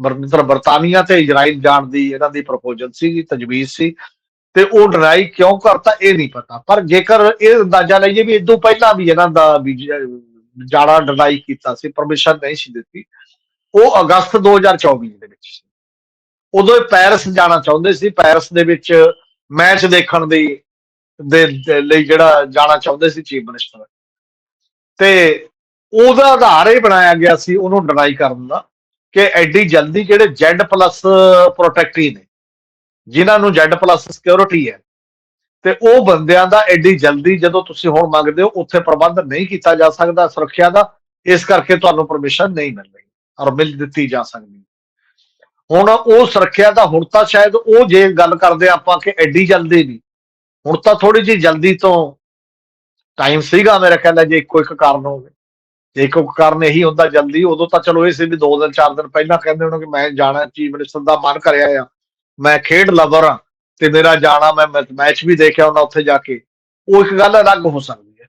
ਮਤਲਬ ਬਰਤਾਨੀਆ ਤੇ ਇਜ਼ਰਾਈਲ ਜਾਣ ਦੀ ਇਹਨਾਂ ਦੀ ਪ੍ਰਪੋਜ਼ਲ ਸੀ ਤਜਵੀਜ਼ ਸੀ। ਤੇ ਉਹ ਡਿਨਾਈ ਕਿਉਂ ਕਰਤਾ ਇਹ ਨਹੀਂ ਪਤਾ। ਪਰ ਜੇਕਰ ਇਹ ਅੰਦਾਜ਼ਾ ਲਈਏ ਵੀ ਇਦੋਂ ਪਹਿਲਾਂ ਵੀ ਇਹਨਾਂ ਦਾ ਵੀ ਜ- ਜਾਣਾ ਡਿਨਾਈ ਕੀਤਾ ਸੀ ਪਰਮਿਸ਼ਨ ਨਹੀਂ ਸੀ ਦਿੱਤੀ, ਉਹ ਅਗਸਤ 2024 ਦੇ ਵਿੱਚ ਸੀ। ਉਦੋਂ ਇਹ ਪੈਰਿਸ ਜਾਣਾ ਚਾਹੁੰਦੇ ਸੀ, ਪੈਰਿਸ ਦੇ ਵਿੱਚ ਮੈਚ ਦੇਖਣ ਦੀ, ਦੇ ਲਈ ਜਿਹੜਾ ਜਾਣਾ ਚਾਹੁੰਦੇ ਸੀ ਚੀਫ ਮਿਨਿਸਟਰ। ਤੇ ਉਹਦਾ ਆਧਾਰ ਇਹ ਬਣਾਇਆ ਗਿਆ ਸੀ ਉਹਨੂੰ ਡਿਨਾਈ ਕਰਨ ਦਾ ਕਿ ਐਡੀ ਜਲਦੀ ਜਿਹੜੇ Z ਪਲੱਸ ਪ੍ਰੋਟੈਕਟੀ ਨੇ ਜਿਨ੍ਹਾਂ ਨੂੰ Z ਪਲੱਸ ਸਿਕਿਉਰਿਟੀ ਹੈ, ਤੇ ਉਹ ਬੰਦਿਆਂ ਦਾ ਐਡੀ ਜਲਦੀ ਜਦੋਂ ਤੁਸੀਂ ਹੁਣ ਮੰਗਦੇ ਹੋ, ਉੱਥੇ ਪ੍ਰਬੰਧ ਨਹੀਂ ਕੀਤਾ ਜਾ ਸਕਦਾ ਸੁਰੱਖਿਆ ਦਾ, ਇਸ ਕਰਕੇ ਤੁਹਾਨੂੰ ਪਰਮਿਸ਼ਨ ਨਹੀਂ ਮਿਲ ਰਹੀ ਔਰ ਮਿਲ ਦਿੱਤੀ ਜਾ ਸਕਦੀ। ਹੁਣ ਉਹ ਸੁਰੱਖਿਆ ਦਾ, ਹੁਣ ਤਾਂ ਸ਼ਾਇਦ ਉਹ ਜੇ ਗੱਲ ਕਰਦੇ ਆਪਾਂ ਕਿ ਐਡੀ ਜਲਦੀ ਨਹੀਂ, ਹੁਣ ਤਾਂ ਥੋੜੀ ਜਿਹੀ ਜਲਦੀ ਤੋਂ ਟਾਈਮ ਸੀਗਾ ਮੇਰੇ ਖਿਆਲ ਜੇ ਇੱਕੋ ਇੱਕ ਕਾਰਨ ਹੋਵੇ। ਜੇ ਇੱਕੋ ਇੱਕ ਕਾਰਨ ਇਹੀ ਹੁੰਦਾ ਜਲਦੀ, ਉਦੋਂ ਤਾਂ ਚਲੋ ਇਹ ਸੀ ਵੀ 2 ਦਿਨ 4 ਦਿਨ ਪਹਿਲਾਂ ਕਹਿੰਦੇ ਹੋਣ ਕਿ ਮੈਂ ਜਾਣਾ, ਚੀਫ ਮਿਨਿਸਟਰ ਦਾ ਮਨ ਕਰਿਆ ਆ। ਮੈਂ ਖੇਡ ਲਵਰ ਹਾਂ ਤੇ ਮੇਰਾ ਜਾਣਾ ਮੈਂ ਮੈਚ ਵੀ ਦੇਖਿਆ ਉਹਨਾਂ ਉੱਥੇ ਜਾ ਕੇ। ਉਹ ਇੱਕ ਗੱਲ ਅਲੱਗ ਹੋ ਸਕਦੀ ਹੈ।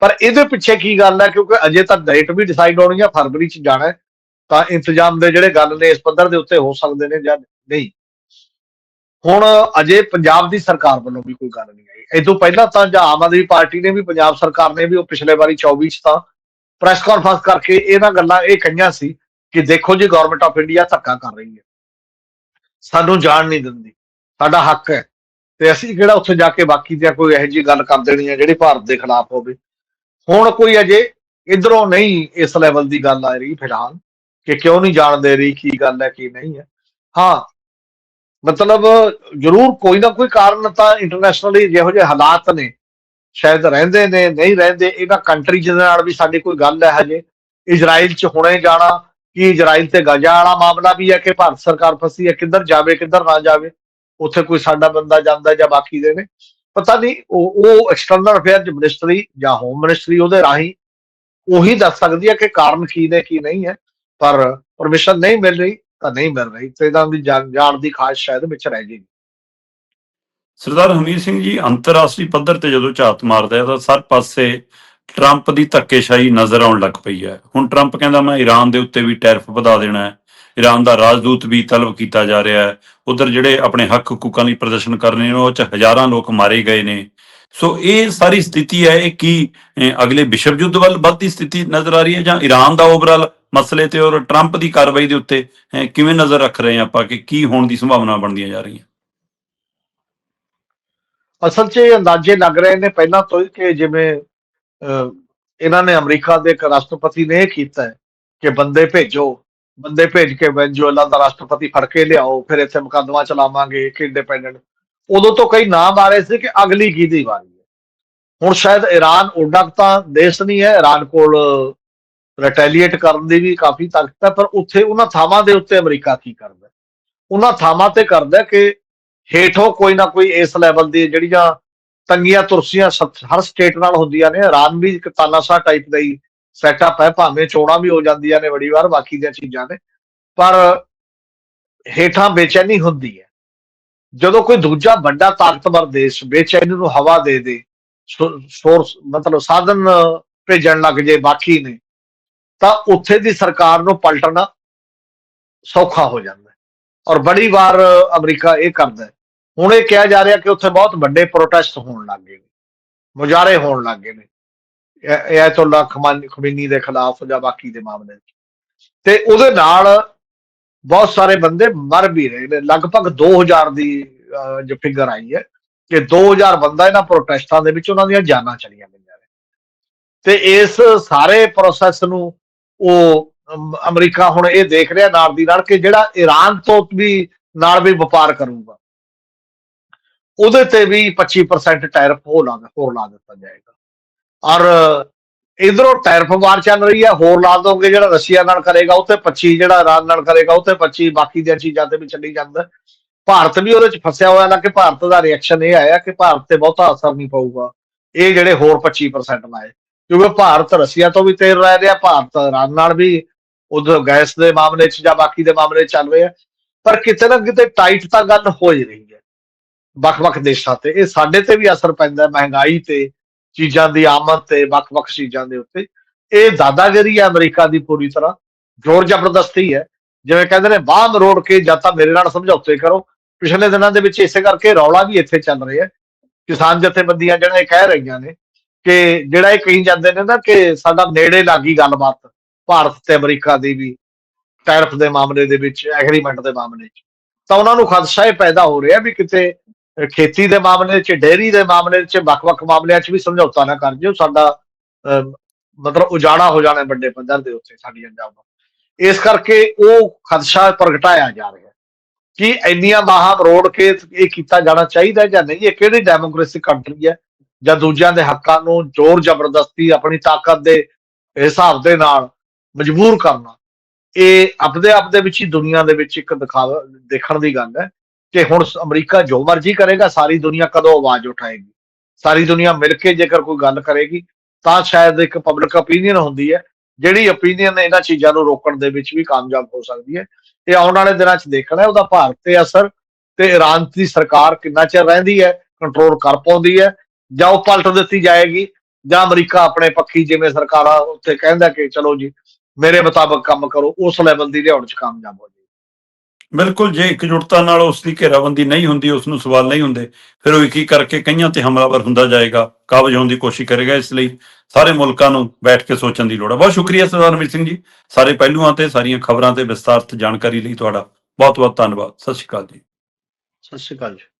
ਪਰ ਇਹਦੇ ਪਿੱਛੇ ਕੀ ਗੱਲ ਹੈ ਕਿਉਂਕਿ ਅਜੇ ਤੱਕ ਡੇਟ ਵੀ ਡਿਸਾਈਡ ਹੋਣੀ ਹੈ ਫਰਵਰੀ ਚ ਜਾਣਾ ਹੈ। ਤਾਂ ਇੰਤਜ਼ਾਮ ਦੇ ਜਿਹੜੇ ਗੱਲ ਨੇ ਇਸ ਪੱਧਰ ਦੇ ਉੱਤੇ ਹੋ ਸਕਦੇ ਨੇ ਜਾਂ ਨਹੀਂ। ਹੁਣ ਅਜੇ ਪੰਜਾਬ ਦੀ ਸਰਕਾਰ ਵੱਲੋਂ ਵੀ ਕੋਈ ਗੱਲ ਨਹੀਂ ਆਈ। ਇਹ ਤੋਂ ਪਹਿਲਾਂ ਤਾਂ ਜਾਂ ਆਮ ਆਦਮੀ ਪਾਰਟੀ ਨੇ ਵੀ, ਪੰਜਾਬ ਸਰਕਾਰ ਨੇ ਵੀ, ਉਹ ਪਿਛਲੇ ਵਾਰੀ 24 ਚ ਤਾਂ ਪ੍ਰੈਸ ਕਾਨਫਰੰਸ ਕਰਕੇ ਇਹਨਾਂ ਗੱਲਾਂ ਇਹ ਕਹੀਆਂ ਸੀ ਕਿ ਦੇਖੋ ਜੀ ਗਵਰਨਮੈਂਟ ਆਫ ਇੰਡੀਆ ਧੱਕਾ ਕਰ ਰਹੀ ਹੈ। ਸਾਨੂੰ ਜਾਣ ਨਹੀਂ ਦਿੰਦੀ। ਸਾਡਾ ਹੱਕ ਹੈ। ਤੇ ਅਸੀਂ ਕਿਹੜਾ ਉੱਥੇ ਜਾ ਕੇ ਬਾਕੀ ਦੀਆਂ ਕੋਈ ਇਹੋ ਜਿਹੀ ਗੱਲ ਕਰ ਦੇਣੀ ਹੈ ਜਿਹੜੀ ਭਾਰਤ ਦੇ ਖਿਲਾਫ ਹੋਵੇ। ਹੁਣ ਕੋਈ ਅਜੇ ਇਧਰੋਂ ਨਹੀਂ ਇਸ ਲੈਵਲ ਦੀ ਗੱਲ ਆ ਰਹੀ ਫਿਲਹਾਲ, ਕਿ ਕਿਉਂ ਨਹੀਂ ਜਾਣ ਦੇ ਰਹੀ, ਕੀ ਗੱਲ ਹੈ, ਕੀ ਨਹੀਂ ਹੈ। ਹਾਂ, ਮਤਲਬ ਜ਼ਰੂਰ ਕੋਈ ਨਾ ਕੋਈ ਕਾਰਨ ਤਾਂ ਇੰਟਰਨੈਸ਼ਨਲੀ ਜਿਹੋ ਜਿਹੇ ਹਾਲਾਤ ਨੇ, ਸ਼ਾਇਦ ਰਹਿੰਦੇ ਨੇ, ਨਹੀਂ ਰਹਿੰਦੇ ਇਹਨਾਂ ਕੰਟਰੀ ਜਿਹਦੇ ਨਾਲ ਵੀ ਸਾਡੀ ਕੋਈ ਗੱਲ ਹੈ ਹਜੇ। ਇਜ਼ਰਾਈਲ ਚ ਹੁਣੇ ਜਾਣਾ ਕਿ ਇਜ਼ਰਾਈਲ ਤੇ ਗਜ਼ਾ ਵਾਲਾ ਮਾਮਲਾ ਵੀ ਹੈ ਕਿ ਭਾਰਤ ਸਰਕਾਰ ਫਸੀ ਹੈ, ਕਿੱਧਰ ਜਾਵੇ, ਕਿੱਧਰ ਨਾ ਜਾਵੇ, ਉੱਥੇ ਕੋਈ ਸਾਡਾ ਬੰਦਾ ਜਾਂਦਾ ਜਾਂ ਬਾਕੀ ਦੇ ਨੇ। ਪਤਾ ਨਹੀਂ, ਉਹ ਉਹ ਐਕਸਟਰਨਲ ਅਫੇਅਰਸ ਮਿਨਿਸਟਰੀ ਜਾਂ ਹੋਮ ਮਿਨਿਸਟਰੀ ਉਹਦੇ ਰਾਹੀਂ ਉਹੀ ਦੱਸ ਸਕਦੀ ਹੈ ਕਿ ਕਾਰਨ ਕੀ ਨੇ, ਕੀ ਨਹੀਂ ਹੈ। ਪਰ ਪਰਮਿਸ਼ਨ ਨਹੀਂ ਮਿਲ ਰਹੀ, ਤਾਂ ਨਹੀਂ ਮਿਲ ਰਹੀ। ਤੇ ਇਹਨਾਂ ਦੀ ਜਾਣ ਦੀ ਖਾਸ ਸ਼ਾਇਦ ਵਿੱਚ ਰਹਿ ਜਾਏਗੀ ਸਰਦਾਰ ਹਮੀਰ ਸਿੰਘ ਜੀ, ਅੰਤਰਰਾਸ਼ਟਰੀ ਪੱਧਰ ਤੇ ਜਦੋਂ ਝਾਤ ਮਾਰਦਾ ਹੈ, ਤਾਂ ਸਰ ਪਾਸੇ ਟਰੰਪ ਦੀ ਧੱਕੇਸ਼ਾਹੀ ਨਜ਼ਰ ਆਉਣ ਲੱਗ ਪਈ ਹੈ। ਹੁਣ ਟਰੰਪ ਕਹਿੰਦਾ, ਮੈਂ ਈਰਾਨ ਦੇ ਉੱਤੇ ਵੀ ਟੈਰਿਫ ਵਧਾ ਦੇਣਾ ਹੈ। ਈਰਾਨ ਦਾ ਰਾਜਦੂਤ ਵੀ ਤਲਬ ਕੀਤਾ ਜਾ ਰਿਹਾ ਹੈ। ਉਧਰ ਜਿਹੜੇ ਆਪਣੇ ਹੱਕ ਹਕੂਕਾਂ ਲਈ ਪ੍ਰਦਰਸ਼ਨ ਕਰ ਰਹੇ ਨੇ, ਉਹ ਚ ਹਜ਼ਾਰਾਂ ਲੋਕ ਮਾਰੇ ਗਏ ਨੇ। ਸੋ ਇਹ ਸਾਰੀ ਸਥਿਤੀ ਹੈ, ਇਹ ਕੀ ਅਗਲੇ ਵਿਸ਼ਵ ਯੁੱਧ ਵੱਲ ਵੱਧਦੀ ਸਥਿਤੀ ਨਜ਼ਰ ਆ ਰਹੀ ਹੈ ਜਾਂ ਈਰਾਨ ਦਾ ਓਵਰਆਲ ਮਸਲੇ ਤੇ ਔਰ ਟਰੰਪ ਦੀ ਕਾਰਵਾਈ ਦੇ ਉੱਤੇ ਕਿਵੇਂ ਨਜ਼ਰ ਰੱਖ ਰਹੇ ਹਾਂ ਆਪਾਂ ਕਿ ਕੀ ਹੋਣ ਦੀ ਸੰਭਾਵਨਾ ਬਣਦੀਆਂ ਜਾ ਰਹੀਆਂ? ਅਸਲ 'ਚ ਇਹ ਅੰਦਾਜ਼ੇ ਲੱਗ ਰਹੇ ਨੇ ਪਹਿਲਾਂ ਤੋਂ ਕਿ ਜਿਵੇਂ ਇਹਨਾਂ ਨੇ ਅਮਰੀਕਾ ਦੇ ਰਾਸ਼ਟਰਪਤੀ ਨੇ ਇਹ ਕੀਤਾ ਹੈ ਕਿ ਬੰਦੇ ਭੇਜੋ, ਬੰਦੇ ਭੇਜ ਕੇ ਵੈਨਜ਼ੂਏਲਾ ਦਾ ਰਾਸ਼ਟਰਪਤੀ ਫੜ ਕੇ ਲਿਆਓ, ਫਿਰ ਇੱਥੇ ਮੁਕੱਦਮਾ ਚਲਾਵਾਂਗੇ ਕਿ ਇੰਡੀਪੈਂਡੈਂਟ ਉਦੋਂ ਤੋਂ ਕਈ ਨਾਮ ਆ ਰਹੇ ਸੀ ਕਿ ਅਗਲੀ ਕਿਹਦੀ ਵਾਰੀ ਹੈ। ਹੁਣ ਸ਼ਾਇਦ ਈਰਾਨ ਉਡਾ ਤਾਂ ਦੇਸ਼ ਨਹੀਂ ਹੈ ਈਰਾਨ ਕੋਲ ਰਿਟੈਲੀਏਟ ਕਰਨ ਦੀ ਵੀ ਕਾਫੀ ਤਾਕਤ ਹੈ, ਪਰ ਉੱਥੇ ਉਹਨਾਂ ਥਾਵਾਂ ਦੇ ਉੱਤੇ ਅਮਰੀਕਾ ਕੀ ਕਰਦਾ ਉਹਨਾਂ ਥਾਵਾਂ ਤੇ ਕਰਦਾ ਕਿ ਹੇਠੋਂ ਕੋਈ ਨਾ ਕੋਈ ਇਸ ਲੈਵਲ ਦੀ ਜਿਹੜੀਆਂ ਤੰਗੀਆਂ ਤੁਰਸੀਆਂ ਸਤ- ਹਰ ਸਟੇਟ ਨਾਲ ਹੁੰਦੀਆਂ ਨੇ। ਈਰਾਨ ਵੀ ਟਾਈਪ ਦਾ ਹੀ ਸੈਟਅਪ ਹੈ। ਭਾਵੇਂ ਚੋਣਾਂ ਵੀ ਹੋ ਜਾਂਦੀਆਂ ਨੇ ਬੜੀ ਵਾਰ, ਬਾਕੀ ਦੀਆਂ ਚੀਜ਼ਾਂ ਨੇ। ਪਰ ਹੇਠਾਂ ਬੇਚੈਨੀ ਹੁੰਦੀ ਹੈ। ਜਦੋਂ ਕੋਈ ਦੂਜਾ ਵੱਡਾ ਤਾਕਤਵਰ ਦੇਸ਼ ਬੇਚੈਨੀ ਨੂੰ ਹਵਾ ਦੇ ਦੇ ਸੋਰਸ ਮਤਲਬ ਸਾਧਨ ਭੇਜਣ ਲੱਗ ਜੇ, ਬਾਕੀ ਨੇ, ਤਾਂ ਉੱਥੇ ਦੀ ਸਰਕਾਰ ਨੂੰ ਪਲਟਣਾ ਸੌਖਾ ਹੋ ਜਾਂਦਾ ਔਰ ਬੜੀ ਵਾਰ ਅਮਰੀਕਾ ਇਹ ਕਰਦਾ ਹੈ। ਹੁਣ ਇਹ ਕਿਹਾ ਜਾ ਰਿਹਾ ਕਿ ਉੱਥੇ ਬਹੁਤ ਵੱਡੇ ਪ੍ਰੋਟੈਸਟ ਹੋਣ ਲੱਗ ਗਏ ਨੇ, ਮੁਜ਼ਾਹਰੇ ਹੋਣ ਲੱਗ ਗਏ ਨੇ। ਇਹ ਆਇਤੁੱਲਾ ਖਮਾਨੀ ਖਮੀਨੀ ਦੇ ਖਿਲਾਫ ਜਾਂ ਬਾਕੀ ਦੇ ਮਾਮਲੇ ਤੇ ਉਹਦੇ ਨਾਲ ਬਹੁਤ ਸਾਰੇ ਬੰਦੇ ਮਰ ਵੀ ਰਹੇ ਨੇ। ਲਗਭਗ 2000 ਦੀ ਜੋ ਫਿਗਰ ਆਈ ਹੈ ਕਿ 2000 ਬੰਦਾ ਇਹਨਾਂ ਪ੍ਰੋਟੈਸਟਾਂ ਦੇ ਵਿੱਚ ਉਹਨਾਂ ਦੀਆਂ ਜਾਨਾਂ ਚਲੀਆਂ ਗਈਆਂ ਨੇ। ਤੇ ਇਸ ਸਾਰੇ ਪ੍ਰੋਸੈਸ ਨੂੰ ਉਹ ਅਮਰੀਕਾ ਹੁਣ ਇਹ ਦੇਖ ਰਿਹਾ ਨਾਲ ਦੀ ਨਾਲ ਕਿ ਜਿਹੜਾ ਈਰਾਨ ਤੋਂ ਵੀ, ਨਾਲ ਵੀ ਵਪਾਰ ਕਰੂਗਾ ਉਹਦੇ ਤੇ ਵੀ 25% ਟੈਰਫ ਹੋ ਲਾ ਹੋਰ ਲਾ ਦਿੱਤਾ ਜਾਏਗਾ। ਔਰ ਇਧਰੋਂ ਟੈਰਫ ਵਾਰ ਚੱਲ ਰਹੀ ਹੈ, ਹੋਰ ਲਾ ਦੋਗੇ ਜਿਹੜਾ ਰਸ਼ੀਆ ਨਾਲ ਕਰੇਗਾ, ਉਹ ਤੇ 25 ਜਿਹੜਾ ਈਰਾਨ ਨਾਲ ਕਰੇਗਾ, ਉਹ ਤੇ 25 ਬਾਕੀ ਦੀਆਂ ਚੀਜ਼ਾਂ ਤੇ ਵੀ ਚੱਲੀ ਜਾਂਦਾ। ਭਾਰਤ ਵੀ ਉਹਦੇ ਚ ਫਸਿਆ ਹੋਇਆ ਨਾ ਕਿ ਭਾਰਤ ਦਾ ਰਿਐਕਸ਼ਨ ਇਹ ਆਇਆ ਕਿ ਭਾਰਤ ਤੇ ਬਹੁਤਾ ਅਸਰ ਨਹੀਂ ਪਊਗਾ। ਇਹ ਜਿਹੜੇ ਹੋਰ 25% ਲਾਏ, ਕਿਉਂਕਿ ਭਾਰਤ ਰਸ਼ੀਆ ਤੋਂ ਵੀ ਤੇਲ ਲੈ ਰਿਹਾ, ਭਾਰਤ ਈਰਾਨ ਨਾਲ ਵੀ ਉਧਰ ਗੈਸ ਦੇ ਮਾਮਲੇ 'ਚ ਜਾਂ ਬਾਕੀ ਦੇ ਮਾਮਲੇ ਚੱਲ ਰਹੇ। ਆ ਪਰ ਕਿਤੇ ਨਾ ਕਿਤੇ ਟਾਈਟ ਤਾਂ ਗੱਲ ਹੋ ਹੀ ਰਹੀ ਹੈ। ਵੱਖ-ਵੱਖ ਦੇਸ਼ਾਂ ਤੇ। ਇਹ ਸਾਡੇ ਤੇ ਵੀ ਅਸਰ ਪੈਂਦਾ ਮਹਿੰਗਾਈ ਤੇ, ਚੀਜ਼ਾਂ ਦੀ ਆਮਦ ਤੇ, ਵੱਖ-ਵੱਖ ਚੀਜ਼ਾਂ ਦੇ ਉੱਤੇ। ਇਹ ਦਾਦਾਗਿਰੀ ਹੈ ਅਮਰੀਕਾ ਦੀ ਪੂਰੀ ਤਰ੍ਹਾਂ ਜ਼ੋਰ ਜ਼ਬਰਦਸਤੀ ਹੈ। ਜਿਵੇਂ ਕਹਿੰਦੇ ਨੇ, ਬਾਹ ਮਰੋੜ ਕੇ ਜਾਂ ਤਾਂ ਮੇਰੇ ਨਾਲ ਸਮਝੌਤੇ ਕਰੋ। ਪਿਛਲੇ ਦਿਨਾਂ ਦੇ ਵਿੱਚ ਇਸੇ ਕਰਕੇ ਰੌਲਾ ਵੀ ਇੱਥੇ ਚੱਲ ਰਿਹਾ ਹੈ। ਕਿਸਾਨ ਜਥੇਬੰਦੀਆਂ ਜਿਹੜਾ ਇਹ ਕਹਿ ਰਹੀਆਂ ਨੇ ਕਿ ਜਿਹੜਾ ਇਹ ਕਹੀ ਜਾਂਦੇ ਨੇ ਨਾ ਕਿ ਸਾਡਾ ਨੇੜੇ ਲੱਗੀ ਗੱਲਬਾਤ ਭਾਰਤ ਤੇ ਅਮਰੀਕਾ ਦੀ ਵੀ, ਟੈਰਿਫ ਦੇ ਮਾਮਲੇ ਦੇ ਵਿੱਚ, ਐਗਰੀਮੈਂਟ ਦੇ ਮਾਮਲੇ 'ਚ। ਤਾਂ ਉਹਨਾਂ ਨੂੰ ਖਦਸ਼ਾ ਇਹ ਪੈਦਾ ਹੋ ਰਿਹਾ ਵੀ ਕਿਤੇ ਖੇਤੀ ਦੇ ਮਾਮਲੇ 'ਚ ਡੇਅਰੀ ਦੇ ਮਾਮਲੇ 'ਚ ਵੱਖ-ਵੱਖ ਮਾਮਲਿਆਂ 'ਚ ਵੀ ਸਮਝੌਤਾ ਨਾ ਕਰ ਜਿਓ ਸਾਡਾ ਅਹ, ਮਤਲਬ ਉਜਾੜਾ ਹੋ ਜਾਣਾ ਵੱਡੇ ਪੱਧਰ ਦੇ ਉੱਤੇ ਸਾਡੀਆਂ ਜਾਵਾਂ ਇਸ ਕਰਕੇ ਉਹ ਖਦਸ਼ਾ ਪ੍ਰਗਟਾਇਆ ਜਾ ਰਿਹਾ ਕਿ ਇੰਨੀਆਂ ਬਾਹਾਂ ਮਰੋੜ ਕੇ ਇਹ ਕੀਤਾ ਜਾਣਾ ਚਾਹੀਦਾ ਜਾਂ ਨਹੀਂ ਇਹ ਕਿਹੜੀ ਡੈਮੋਕ੍ਰੇਸਿਕ ਕੰਟਰੀ ਹੈ ਜਾਂ ਦੂਜਿਆਂ ਦੇ ਹੱਕਾਂ ਨੂੰ ਜ਼ੋਰ ਜ਼ਬਰਦਸਤੀ ਆਪਣੀ ਤਾਕਤ ਦੇ ਹਿਸਾਬ ਦੇ ਨਾਲ ਮਜਬੂਰ ਕਰਨਾ ਇਹ ਆਪਦੇ ਆਪ ਦੇ ਵਿੱਚ ਹੀ ਦੁਨੀਆ ਦੇ ਵਿੱਚ ਇੱਕ ਦਿਖਾਵਾ ਦੇਖਣ ਦੀ ਗੱਲ ਹੈ। ਕਿ ਹੁਣ ਅਮਰੀਕਾ ਜੋ ਮਰਜ਼ੀ ਕਰੇਗਾ, ਸਾਰੀ ਦੁਨੀਆ ਕਦੋਂ ਆਵਾਜ਼ ਉਠਾਏਗੀ? ਸਾਰੀ ਦੁਨੀਆ ਮਿਲ ਕੇ ਜੇਕਰ ਕੋਈ ਗੱਲ ਕਰੇਗੀ, ਤਾਂ ਸ਼ਾਇਦ ਇੱਕ ਪਬਲਿਕ ਓਪੀਨੀਅਨ ਹੁੰਦੀ ਹੈ, ਜਿਹੜੀ ਓਪੀਨੀਅਨ ਇਹਨਾਂ ਚੀਜ਼ਾਂ ਨੂੰ ਰੋਕਣ ਦੇ ਵਿੱਚ ਵੀ ਕਾਮਯਾਬ ਹੋ ਸਕਦੀ ਹੈ। ਇਹ ਆਉਣ ਵਾਲੇ ਦਿਨਾਂ 'ਚ ਦੇਖਣਾ ਉਹਦਾ ਭਾਰਤ ਤੇ ਅਸਰ ਤੇ ਇਰਾਨ ਦੀ ਸਰਕਾਰ ਕਿੰਨਾ ਚਿਰ ਰਹਿੰਦੀ ਹੈ ਕੰਟਰੋਲ ਕਰ ਪਾਉਂਦੀ ਹੈ, ਜਾਂ ਉਹ ਪਲਟ ਦਿੱਤੀ ਜਾਏਗੀ, ਜਾਂ ਅਮਰੀਕਾ ਆਪਣੇ ਪੱਖੀ ਜਿਵੇਂ ਸਰਕਾਰਾਂ ਉੱਥੇ ਕਹਿੰਦਾ ਕਿ ਚਲੋ ਜੀ, ਮੇਰੇ ਮੁਤਾਬਕ ਕੰਮ ਕਰੋ, ਉਸ ਲੈਵਲ ਦੀ ਲਿਆਉਣ 'ਚ ਕਾਮਯਾਬ ਹੋ ਜਾਏ ਬਿਲਕੁਲ, ਜੇ ਇਕਜੁੱਟਤਾ ਨਾਲ ਉਸ ਦੀ ਘੇਰਾਬੰਦੀ ਨਹੀਂ ਹੁੰਦੀ, ਉਸ ਨੂੰ ਸਵਾਲ ਨਹੀਂ ਹੁੰਦੇ, ਫਿਰ ਉਹ ਇੱਕ ਹੀ ਕਰਕੇ ਕਈਆਂ ਤੇ ਹਮਲਾਵਰ ਹੁੰਦਾ ਜਾਏਗਾ, ਕਾਬਜ ਹੋਣ ਦੀ ਕੋਸ਼ਿਸ਼ ਕਰੇਗਾ ਇਸ ਲਈ। ਸਾਰੇ ਮੁਲਕਾਂ ਨੂੰ ਬੈਠ ਕੇ ਸੋਚਣ ਦੀ ਲੋੜ ਹੈ ਬਹੁਤ ਸ਼ੁਕਰੀਆ ਸਰਦਾਰ ਅਮਿਤ ਸਿੰਘ ਜੀ, ਸਾਰੇ ਪਹਿਲੂਆਂ ਤੇ, ਸਾਰੀਆਂ ਖਬਰਾਂ ਤੇ ਵਿਸਤਾਰਤ ਜਾਣਕਾਰੀ ਲਈ ਤੁਹਾਡਾ ਬਹੁਤ ਬਹੁਤ ਧੰਨਵਾਦ। ਸਤਿ ਸ਼੍ਰੀ ਅਕਾਲ ਜੀ। ਸਤਿ ਸ਼੍ਰੀ ਅਕਾਲ ਜੀ।